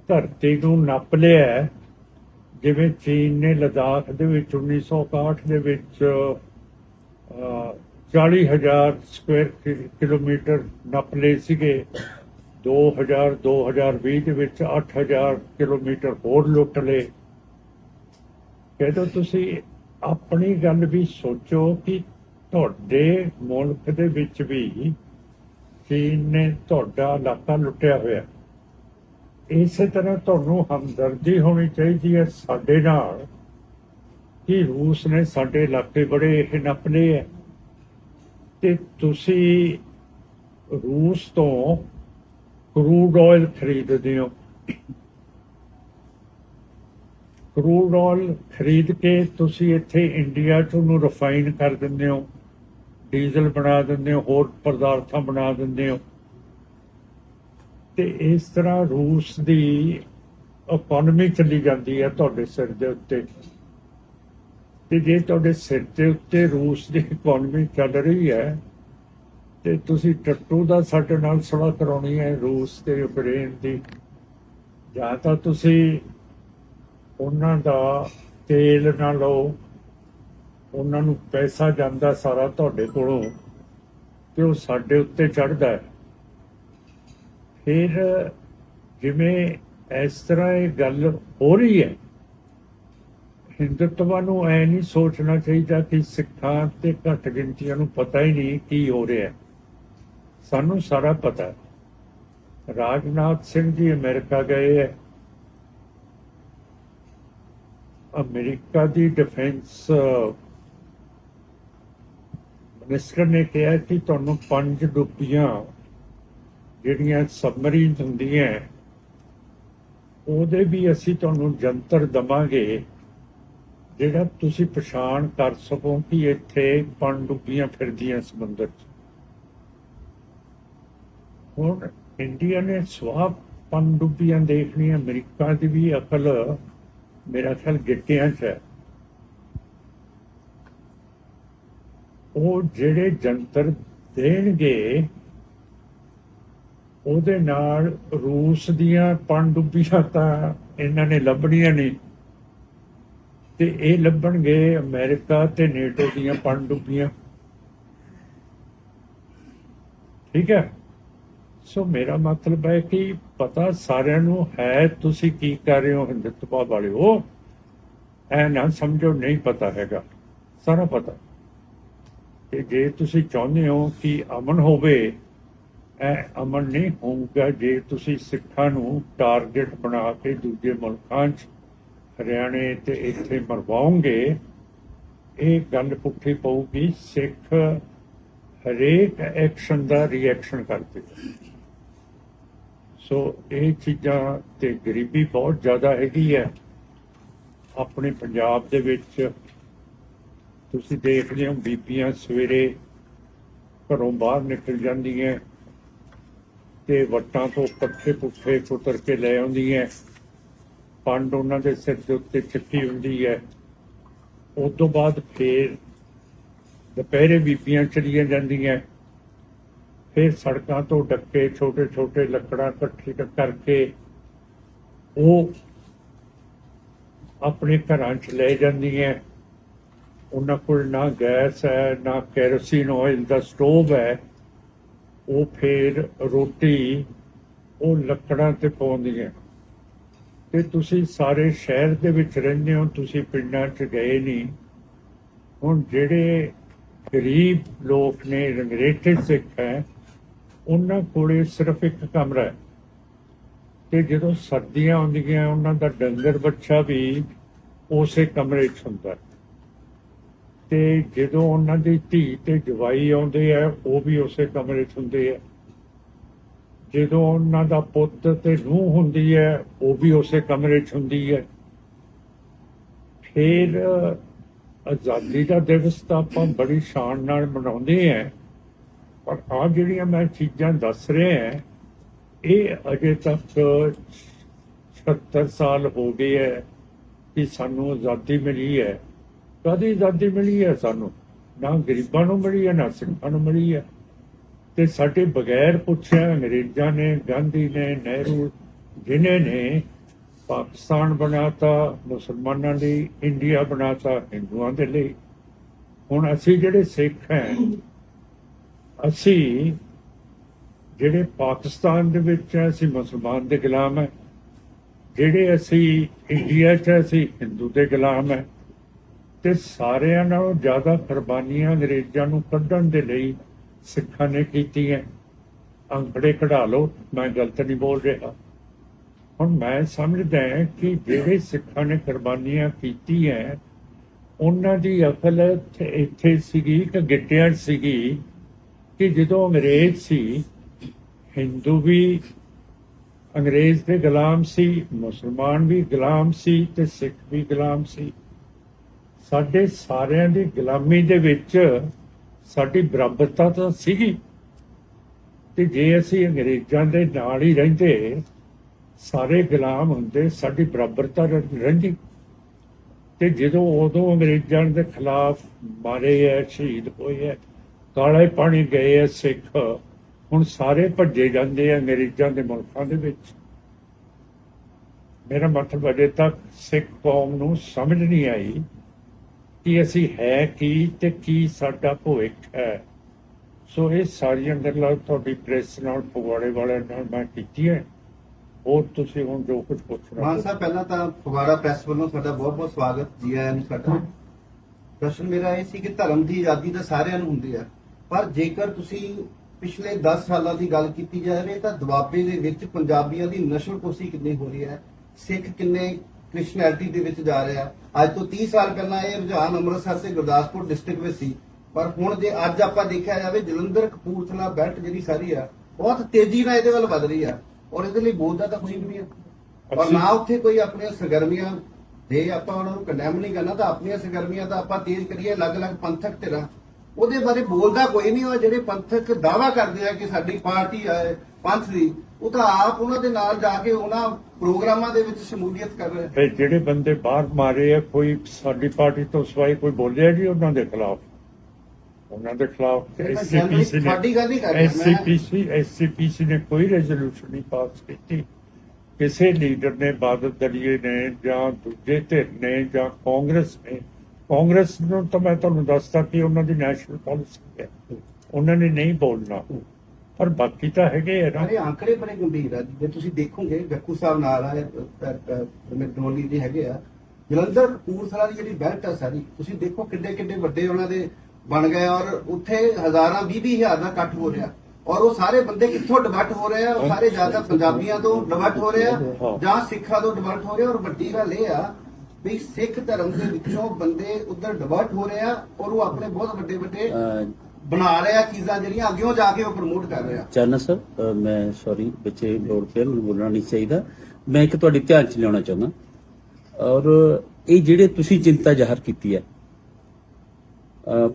ਧਰਤੀ ਨੂੰ ਨੱਪ ਲਿਆ ਹੈ, ਜਿਵੇਂ ਚੀਨ ਨੇ ਲਦਾਖ ਦੇ ਵਿੱਚ 1961 ਦੇ ਵਿੱਚ ਅਹ, 40000 ਸਕੁਅਰ ਕਿ- ਕਿਲੋਮੀਟਰ ਨੱਪ ਲਏ ਸੀਗੇ। 2000 2020 ਦੇ ਵਿੱਚ 8000 ਕਿਲੋਮੀਟਰ ਹੋਰ ਲੁੱਟ ਲਏ। ਕਹਿੰਦੇ ਤੁਸੀਂ ਆਪਣੀ ਗੱਲ ਵੀ ਸੋਚੋ ਕਿ ਤੁਹਾਡੇ ਮੁਲਕ ਦੇ ਵਿੱਚ ਵੀ ਚੀਨ ਨੇ ਤੁਹਾਡਾ ਇਲਾਕਾ ਲੁੱਟਿਆ ਹੋਇਆ। ਇਸੇ ਤਰ੍ਹਾਂ ਤੁਹਾਨੂੰ ਹਮਦਰਦੀ ਹੋਣੀ ਚਾਹੀਦੀ ਹੈ ਸਾਡੇ ਨਾਲ ਕਿ ਰੂਸ ਨੇ ਸਾਡੇ ਇਲਾਕੇ ਬੜੇ ਇਹ ਨੱਪ ਹੈ। ਤੇ ਤੁਸੀਂ ਰੂਸ ਤੋਂ ਕਰੂਡ ਆਇਲ ਖਰੀਦਦੇ ਹੋ। ਕਰੂਡ ਆਇਲ ਖਰੀਦ ਕੇ ਤੁਸੀਂ ਇੱਥੇ ਇੰਡੀਆ 'ਚ ਉਹਨੂੰ ਰਿਫਾਈਨ ਕਰ ਦਿੰਦੇ ਹੋ। ਡੀਜ਼ਲ ਬਣਾ ਦਿੰਦੇ ਹੋ, ਹੋਰ ਪਦਾਰਥਾਂ ਬਣਾ ਦਿੰਦੇ ਹੋ। ਤੇ ਇਸ ਤਰ੍ਹਾਂ ਰੂਸ ਦੀ ਇਕਨੋਮੀ ਚੱਲੀ ਜਾਂਦੀ ਹੈ ਤੁਹਾਡੇ ਸਿਰ ਦੇ ਉੱਤੇ। ਤੇ ਜੇ ਤੁਹਾਡੇ ਸਿਰ ਦੇ ਉੱਤੇ ਰੂਸ ਦੀ ਇਕਨੋਮੀ ਚੱਲ ਰਹੀ ਹੈ, ਤੇ ਤੁਸੀਂ ਟੱਟੂ ਦਾ ਸਾਡੇ ਨਾਲ ਸਲਾਹ ਕਰਾਉਣੀ ਹੈ ਰੂਸ ਤੇ ਯੂਕਰੇਨ ਦੀ। ਜਾਂ ਤਾਂ ਤੁਸੀਂ ਉਹਨਾਂ ਦਾ ਤੇਲ ਨਾ ਲਓ ਉਹਨਾਂ ਨੂੰ ਪੈਸਾ ਜਾਂਦਾ ਸਾਰਾ ਤੁਹਾਡੇ ਕੋਲੋਂ ਤੇ ਉਹ ਸਾਡੇ ਉੱਤੇ ਚੜਦਾ ਹੈ। ਫਿਰ ਜਿਵੇਂ ਇਸ ਤਰ੍ਹਾਂ ਇਹ ਗੱਲ ਹੋ ਰਹੀ ਹੈ, ਹਿੰਦੁੱਤਵਾ ਨੂੰ ਐ ਨਹੀਂ ਸੋਚਣਾ ਚਾਹੀਦਾ ਕਿ ਸਿੱਖਾਂ ਤੇ ਘੱਟ ਗਿਣਤੀਆਂ ਨੂੰ ਪਤਾ ਹੀ ਨਹੀਂ ਕੀ ਹੋ ਰਿਹਾ। ਹੈ ਸਾਨੂੰ ਸਾਰਾ ਪਤਾ ਹੈ। ਰਾਜਨਾਥ ਸਿੰਘ ਜੀ ਅਮਰੀਕਾ ਗਏ ਹੈ। ਅਮਰੀਕਾ ਦੀ ਡਿਫੈਂਸ ਮਿਨਿਸਟਰ ਨੇ ਕਿਹਾ ਕਿ ਤੁਹਾਨੂੰ ਪੰਜ ਡੁੱਬੀਆਂ ਜਿਹੜੀਆਂ ਸਬਮਰੀਨ ਹੁੰਦੀਆਂ ਉਹਦੇ ਵੀ ਅਸੀਂ ਤੁਹਾਨੂੰ ਜੰਤਰ ਦਵਾਂਗੇ, ਜਿਹੜਾ ਤੁਸੀਂ ਪਛਾਣ ਕਰ ਸਕੋ ਕਿ ਇੱਥੇ ਪਣਡੁੱਬੀਆਂ ਫਿਰਦੀਆਂ ਸਮੁੰਦਰ 'ਚ। ਹੁਣ ਇੰਡੀਆ ਨੇ ਸਵਾਹ ਪਣਡੁੱਬੀਆਂ ਦੇਖਣੀਆਂ, ਅਮਰੀਕਾ ਦੀ ਵੀ ਅਕਲ ਮੇਰਾ ਖਿਆਲ ਗਿੱਟਿਆਂ 'ਚ ਹੈ। ਉਹ ਜਿਹੜੇ ਜੰਤਰ ਦੇਣਗੇ, ਉਹਦੇ ਨਾਲ ਰੂਸ ਦੀਆਂ ਪਣਡੁੱਬੀਆਂ ਤਾਂ ਇਹਨਾਂ ਨੇ ਲੱਭਣੀਆਂ ਨੇ ਤੇ ਇਹ ਲੱਭਣਗੇ ਅਮਰੀਕਾ ਤੇ ਨੇਟੋ ਦੀਆਂ ਪਣਡੁੱਬੀਆਂ ਠੀਕ ਹੈ? ਸੋ ਮੇਰਾ ਮਤਲਬ ਹੈ ਕਿ ਪਤਾ ਸਾਰਿਆਂ ਨੂੰ ਹੈ, ਤੁਸੀਂ ਕੀ ਕਰ ਰਹੇ ਹੋ ਹਿੰਦੁਤਵਾ ਵਾਲਿਓ? ਐ ਨਾ ਸਮਝੋ, ਨਹੀਂ ਪਤਾ ਹੈਗਾ। ਸਾਰਾ ਪਤਾ। ਤੇ ਜੇ ਤੁਸੀਂ ਚਾਹੁੰਦੇ ਹੋ ਕਿ ਅਮਨ ਹੋਵੇ ਇਹ ਅਮਨ ਨਹੀਂ ਹੋਊਗਾ ਜੇ ਤੁਸੀਂ ਸਿੱਖਾਂ ਨੂੰ ਟਾਰਗੇਟ ਬਣਾ ਕੇ ਦੂਜੇ ਮੁਲਕਾਂ 'ਚ ਹਰਿਆਣੇ ਤੇ ਇੱਥੇ ਮਰਵਾਉਂਗੇ ਇਹ ਗੱਲ ਪੁੱਠੀ ਪਊਗੀ, ਸਿੱਖ ਹਰੇਕ ਐਕਸ਼ਨ ਦਾ ਰਿਐਕਸ਼ਨ ਕਰਦੇ ਸੋ ਇਹ ਚੀਜ਼ਾਂ ਤੇ ਗਰੀਬੀ ਬਹੁਤ ਜ਼ਿਆਦਾ ਹੈਗੀ ਹੈ ਆਪਣੇ ਪੰਜਾਬ ਦੇ ਵਿੱਚ ਤੁਸੀਂ ਦੇਖਦੇ ਹੋ ਬੀਬੀਆਂ ਸਵੇਰੇ ਘਰੋਂ ਬਾਹਰ ਨਿਕਲ ਜਾਂਦੀਆਂ ਤੇ ਵੱਟਾਂ ਤੋਂ ਪੱਠੇ ਪੁੱਠੇ ਕੁਤਰ ਕੇ ਲੈ ਆਉਂਦੀਆਂ। ਪੰਡ ਉਹਨਾਂ ਦੇ ਸਿਰ ਦੇ ਉੱਤੇ ਚੱਕੀ ਹੁੰਦੀ ਹੈ। ਉਸ ਤੋਂ ਬਾਅਦ ਫੇਰ ਦੁਪਹਿਰੇ ਬੀਬੀਆਂ ਚਲੀਆਂ ਜਾਂਦੀਆਂ। ਫਿਰ ਸੜਕਾਂ ਤੋਂ ਡੱਕੇ ਛੋਟੇ ਛੋਟੇ ਲੱਕੜਾਂ ਇਕੱਠੀ ਕਰਕੇ ਉਹ ਆਪਣੇ ਘਰਾਂ 'ਚ ਲੈ ਜਾਂਦੀਆਂ। ਉਹਨਾਂ ਕੋਲ ਨਾ ਗੈਸ ਹੈ, ਨਾ ਕੈਰੋਸਿਨ ਆਇਲ ਦਾ ਸਟੋਵ ਹੈ। ਉਹ ਫੇਰ ਰੋਟੀ ਉਹ ਲੱਕੜਾਂ ਤੇ ਪਾਉਂਦੀਆਂ। ਤੇ ਤੁਸੀਂ ਸਾਰੇ ਸ਼ਹਿਰ ਦੇ ਵਿੱਚ ਰਹਿੰਦੇ ਹੋ, ਤੁਸੀਂ ਪਿੰਡਾਂ 'ਚ ਗਏ ਨਹੀਂ। ਹੁਣ ਜਿਹੜੇ ਗਰੀਬ ਲੋਕ ਨੇ ਰੰਗਰੇਟੇ ਸਿੱਖ ਹੈ, ਉਹਨਾਂ ਕੋਲੇ ਸਿਰਫ ਇੱਕ ਕਮਰਾ ਹੈ। ਤੇ ਜਦੋਂ ਸਰਦੀਆਂ ਆਉਂਦੀਆਂ, ਉਹਨਾਂ ਦਾ ਡੰਗਰ ਬੱਚਾ ਵੀ ਉਸੇ ਕਮਰੇ 'ਚ ਹੁੰਦਾ ਹੈ। ਤੇ ਜਦੋਂ ਉਹਨਾਂ ਦੀ ਧੀ ਤੇ ਜਵਾਈ ਆਉਂਦੇ ਆ, ਉਹ ਵੀ ਉਸੇ ਕਮਰੇ 'ਚ ਹੁੰਦੇ ਆ। ਜਦੋਂ ਉਹਨਾਂ ਦਾ ਪੁੱਤ ਤੇ ਨੂੰਹ ਹੁੰਦੀ ਹੈ, ਉਹ ਵੀ ਉਸੇ ਕਮਰੇ 'ਚ ਹੁੰਦੀ ਹੈ। ਫਿਰ ਆਜ਼ਾਦੀ ਦਾ ਦਿਵਸ ਤਾਂ ਆਪਾਂ ਬੜੀ ਸ਼ਾਨ ਨਾਲ ਮਨਾਉਂਦੇ ਆ, ਪਰ ਆ ਜਿਹੜੀਆਂ ਮੈਂ ਚੀਜ਼ਾਂ ਦੱਸ ਰਿਹਾ ਹਾਂ, ਇਹ ਅਜੇ ਤੱਕ 76 ਸਾਲ ਹੋ ਗਏ ਹੈ ਕਿ ਸਾਨੂੰ ਆਜ਼ਾਦੀ ਮਿਲੀ ਹੈ। ਕਦੀ ਆਜ਼ਾਦੀ ਮਿਲੀ ਹੈ ਸਾਨੂੰ? ਨਾ ਗਰੀਬਾਂ ਨੂੰ ਮਿਲੀ ਹੈ, ਨਾ ਸਿੱਖਾਂ ਨੂੰ ਮਿਲੀ ਹੈ। ਤੇ ਸਾਡੇ ਬਗੈਰ ਪੁੱਛਿਆ ਅੰਗਰੇਜ਼ਾਂ ਨੇ, ਗਾਂਧੀ ਨੇ, ਨਹਿਰੂ ਜਿਨ੍ਹਾਂ ਨੇ ਪਾਕਿਸਤਾਨ ਬਣਾਤਾ, ਮੁਸਲਮਾਨਾਂ ਲਈ, ਇੰਡੀਆ ਬਣਾਤਾ, ਹਿੰਦੂਆਂ ਦੇ ਲਈ। ਹੁਣ ਅਸੀਂ ਜਿਹੜੇ ਸਿੱਖ ਹੈ, ਅਸੀਂ ਜਿਹੜੇ ਪਾਕਿਸਤਾਨ ਦੇ ਵਿੱਚ ਹੈ, ਅਸੀਂ ਮੁਸਲਮਾਨ ਦੇ ਗੁਲਾਮ ਹੈ। ਜਿਹੜੇ ਅਸੀਂ ਇੰਡੀਆ 'ਚ ਅਸੀਂ ਹਿੰਦੂ ਦੇ ਗੁਲਾਮ ਹੈ। ਤੇ ਸਾਰਿਆਂ ਨਾਲੋਂ ਜ਼ਿਆਦਾ ਕੁਰਬਾਨੀਆਂ ਅੰਗਰੇਜ਼ਾਂ ਨੂੰ ਕੱਢਣ ਦੇ ਲਈ ਸਿੱਖਾਂ ਨੇ ਕੀਤੀਆਂ ਅੰਕੜੇ ਕਢਾ ਲਓ, ਮੈਂ ਗਲਤ ਨਹੀਂ ਬੋਲ ਰਿਹਾ। ਹੁਣ ਮੈਂ ਸਮਝਦਾ ਹਾਂ ਕਿ ਜਿਹੜੇ ਸਿੱਖਾਂ ਨੇ ਕੁਰਬਾਨੀਆਂ ਕੀਤੀਆਂ ਉਹਨਾਂ ਦੀ ਅਕਲ ਇੱਥੇ- ਸੀਗੀ ਕਿ ਗਿੱਟਿਆਂ ਸੀਗੀ ਕਿ ਜਦੋਂ ਅੰਗਰੇਜ਼ ਸੀ, ਹਿੰਦੂ ਵੀ, ਅੰਗਰੇਜ਼ ਦੇ ਗੁਲਾਮ ਸੀ, ਮੁਸਲਮਾਨ ਵੀ ਗੁਲਾਮ ਸੀ ਤੇ ਸਿੱਖ ਵੀ ਗੁਲਾਮ ਸੀ। ਸਾਡੇ ਸਾਰਿਆਂ ਦੀ ਗੁਲਾਮੀ ਦੇ ਵਿੱਚ ਸਾਡੀ ਬਰਾਬਰਤਾ ਤਾਂ ਸੀਗੀ। ਤੇ ਜੇ ਅਸੀਂ ਅੰਗਰੇਜ਼ਾਂ ਦੇ ਨਾਲ ਹੀ ਰਹਿੰਦੇ, ਸਾਰੇ ਗੁਲਾਮ ਹੁੰਦੇ, ਸਾਡੀ ਬਰਾਬਰਤਾ ਰਹਿੰਦੀ। ਤੇ ਜਦੋਂ ਉਦੋਂ ਅੰਗਰੇਜ਼ਾਂ ਦੇ ਖਿਲਾਫ ਮਾਰੇ ਐ, ਸ਼ਹੀਦ ਹੋਏ ਐ, ਕਾਲੇ ਪਾਣੀ ਗਏ ਐ ਸਿੱਖ, ਹੁਣ ਸਾਰੇ ਭੱਜੇ ਜਾਂਦੇ ਆ ਅੰਗਰੇਜ਼ਾਂ ਦੇ ਮੁਲਕਾਂ ਦੇ ਵਿੱਚ। ਮੇਰਾ ਮਤਲਬ ਅਜੇ ਤੱਕ ਸਿੱਖ ਕੌਮ ਨੂੰ ਸਮਝ ਨਹੀਂ ਆਈ ਕਿ ਅਸੀਂ ਹੈ ਕੀ ਤੇ ਕੀ ਸਾਡਾ ਭਵਿੱਖ ਹੈ। ਸੋ ਇਹ ਸਾਰੀਆਂ ਗੱਲਾਂ ਤੁਹਾਡੀ ਪ੍ਰੈਸ ਨਾਲ ਪਵਾੜੇ ਵਾਲਿਆਂ ਨਾਲ ਮੈਂ ਕੀਤੀਆਂ ਹੋਰ ਤੁਸੀਂ ਹੁਣ ਜੋ ਕੁਝ ਪੁੱਛਣਾ ਮਾਨ ਸਾਹਿਬ ਪਹਿਲਾਂ ਤਾਂ ਫਗਵਾੜਾ ਪ੍ਰੈਸ ਵੱਲੋਂ ਤੁਹਾਡਾ ਬਹੁਤ ਬਹੁਤ ਸਵਾਗਤ ਜੀ ਆਇਆਂ ਨੂੰ ਸਾਡਾ। ਪ੍ਰਸ਼ਨ ਮੇਰਾ ਇਹ ਸੀ ਕਿ ਧਰਮ ਦੀ ਆਜ਼ਾਦੀ ਤਾਂ ਸਾਰਿਆਂ ਨੂੰ ਹੁੰਦੀ ਆ ਪਰ ਜੇਕਰ ਤੁਸੀਂ ਪਿਛਲੇ 10 ਸਾਲਾਂ ਦੀ ਗੱਲ ਕੀਤੀ ਜਾਵੇ ਤਾਂ ਦੁਆਬੇ ਦੇ ਵਿੱਚ ਪੰਜਾਬੀਆਂ ਦੀ ਨਸਲਕੁਸ਼ੀ ਕਿੰਨੀ ਹੋ ਰਹੀ ਹੈ ਸਿੱਖ ਕਿੰਨੇ ਕ੍ਰਿਸਚੀਅਨਿਟੀ ਦੇ ਵਿੱਚ ਜਾ ਰਿਹਾ। ਅੱਜ ਤੋਂ 30 ਸਾਲ ਪਹਿਲਾਂ ਇਹ ਰੁਝਾਨ ਅੰਮ੍ਰਿਤਸਰ ਤੇ ਗੁਰਦਾਸਪੁਰ ਡਿਸਟ੍ਰਿਕਟ ਵਿੱਚ ਸੀ। ਪਰ ਹੁਣ ਜੇ ਅੱਜ ਆਪਾਂ ਦੇਖਿਆ ਜਾਵੇ ਜਲੰਧਰ ਕਪੂਰਥਲਾ ਬੈਲਟ ਜਿਹੜੀ ਸਾਰੀ ਆ ਬਹੁਤ ਤੇਜ਼ੀ ਨਾਲ ਇਹਦੇ ਵੱਲ ਵਧ ਰਹੀ ਆ। ਔਰ ਇਹਦੇ ਲਈ ਬੋਲਦਾ ਤਾਂ ਕੋਈ ਨਹੀਂ ਹੈ ਔਰ ਨਾ ਉੱਥੇ ਕੋਈ ਆਪਣੀਆਂ ਸਰਗਰਮੀਆਂ ਜੇ ਆਪਾਂ ਉਹਨਾਂ ਨੂੰ ਕੰਡੈਮ ਨਹੀਂ ਕਰਨਾ ਤਾਂ ਆਪਣੀਆਂ ਸਰਗਰਮੀਆਂ ਤਾਂ ਆਪਾਂ ਤੇਜ਼ ਕਰੀਏ ਅਲੱਗ-ਅਲੱਗ ਪੰਥਕ ਧਿਰਾਂ। ਉਹਦੇ ਬਾਰੇ ਬੋਲਦਾ ਕੋਈ ਨਹੀਂ ਉਹ ਜਿਹੜੇ ਪੰਥਕ ਦਾਵਾ ਕਰਦੇ ਆ ਕਿ ਸਾਡੀ ਪਾਰਟੀ ਹੈ ਪੰਥ ਦੀ ਉਹ ਤਾਂ ਆਪ ਉਹਨਾਂ ਦੇ ਨਾਲ ਜਾ ਕੇ ਉਹਨਾਂ ਪ੍ਰੋਗਰਾਮਾਂ ਦੇ ਵਿੱਚ ਸ਼ਮੂਲੀਅਤ ਕਰ ਰਹੇ ਜਿਹੜੇ ਬੰਦੇ ਬਾਹਰ ਮਾਰੇ ਆ ਕੋਈ ਸਾਡੀ ਪਾਰਟੀ ਤੋਂ ਸਵਾਈ ਕੋਈ ਬੋਲਿਆ ਜੀ ਉਹਨਾਂ ਦੇ ਖਿਲਾਫ? ਉਹਨਾਂ ਦੇ ਖਿਲਾਫ ਮੈਂ ਐਸਸੀਪੀਸੀ ਨੇ ਤੁਹਾਡੀ ਗੱਲ ਨਹੀਂ ਕਰ ਰਿਹਾ, ਮੈਂ- ਐਸਸੀਪੀਸੀ ਐਸਸੀਪੀਸੀ ਨੇ ਕੋਈ ਰੈਜ਼ੋਲੂਸ਼ਨ ਨਹੀਂ ਪਾਸ ਕੀਤੀ। ਕਿਸੇ ਲੀਡਰ ਨੇ ਬਾਦਲ ਦਲੀਏ ਨੇ ਜਾਂ ਦੂਜੇ ਧਿਰ ਨੇ ਜਾਂ ਕਾਂਗਰਸ ਨੇ ਕਾਂਗਰਸ ਨੂੰ ਤਾਂ ਮੈਂ ਤੁਹਾਨੂੰ ਦੱਸਦਾ ਕਿ ਉਹਨਾਂ ਦੀ ਨੈਸ਼ਨਲ ਪਾਲਿਸੀ ਹੈ। ਉਹਨਾਂ ਨੇ ਨਹੀਂ ਬੋਲਣਾ। ਪਰ ਬਾਕੀ ਤਾਂ ਹੈਗੇ ਆ ਨਾ। ਅਰੇ ਆંકੜੇ ਬੜੇ ਗੰਭੀਰ ਆ। ਜੇ ਤੁਸੀਂ ਦੇਖੋਗੇ ਗੱਕੂ ਸਾਹਿਬ ਨਾਲ ਆ ਮੈਕਡੋਨਲੀ ਦੇ ਹੈਗੇ ਆ। ਜਲੰਧਰ ਕਪੂਰਥਲਾ ਦੀ ਜਿਹੜੀ ਬੈਲਟ ਆ ਸਾਰੀ ਤੁਸੀਂ ਦੇਖੋ ਕਿੱਡੇ ਕਿੱਡੇ ਵੱਡੇ ਉਹਨਾਂ ਦੇ ਬਣ ਗਏ ਔਰ ਉੱਥੇ ਹਜ਼ਾਰਾਂ 20 ਹਜ਼ਾਰ ਦਾ ਇਕੱਠ ਹੋ ਰਿਹਾ। ਔਰ ਉਹ ਸਾਰੇ ਬੰਦੇ ਕਿੱਥੋਂ ਡਿਵਰਟ ਹੋ ਰਹੇ ਆ? ਉਹ ਸਾਰੇ ਜ਼ਿਆਦਾ ਪੰਜਾਬੀਆਂ ਤੋਂ ਡਿਵਰਟ ਹੋ ਰਹੇ ਆ ਜਾਂ ਸਿੱਖਾਂ ਤੋਂ ਡਿਵਰਟ ਹੋ ਰਹੇ ਔਰ ਵੱਡੀ ਗੱਲ ਇਹ ਆ ਵੀ ਸਿੱਖ ਧਰਮ ਦੇ ਵਿੱਚੋਂ ਬੰਦੇ ਉਧਰ ਡਿਵਰਟ ਹੋ ਰਹੇ ਆ ਔਰ ਉਹ ਆਪਣੇ ਬਹੁਤ ਵੱਡੇ ਵੱਡੇ ਬਣਾ ਰਹੇ ਆ ਚੀਜ਼ਾਂ ਜਿਹੜੀਆਂ, ਅੱਗਿਓਂ ਜਾ ਕੇ ਉਹ ਪ੍ਰਮੋਟ ਕਰ ਰਹੇ। ਆ ਚਾਨਣਾ ਸਰ ਮੈਂ ਸੌਰੀ ਬੱਚੇ ਲੋੜ ਪਿਆ, ਮੈਨੂੰ ਬੋਲਣਾ ਨਹੀਂ ਚਾਹੀਦਾ। ਮੈਂ ਇੱਕ ਤੁਹਾਡੇ ਧਿਆਨ ਚ ਲਿਆਉਣਾ ਚਾਹੁੰਦਾ। ਔਰ ਇਹ ਜਿਹੜੇ ਤੁਸੀਂ ਚਿੰਤਾ ਜ਼ਾਹਰ ਕੀਤੀ ਹੈ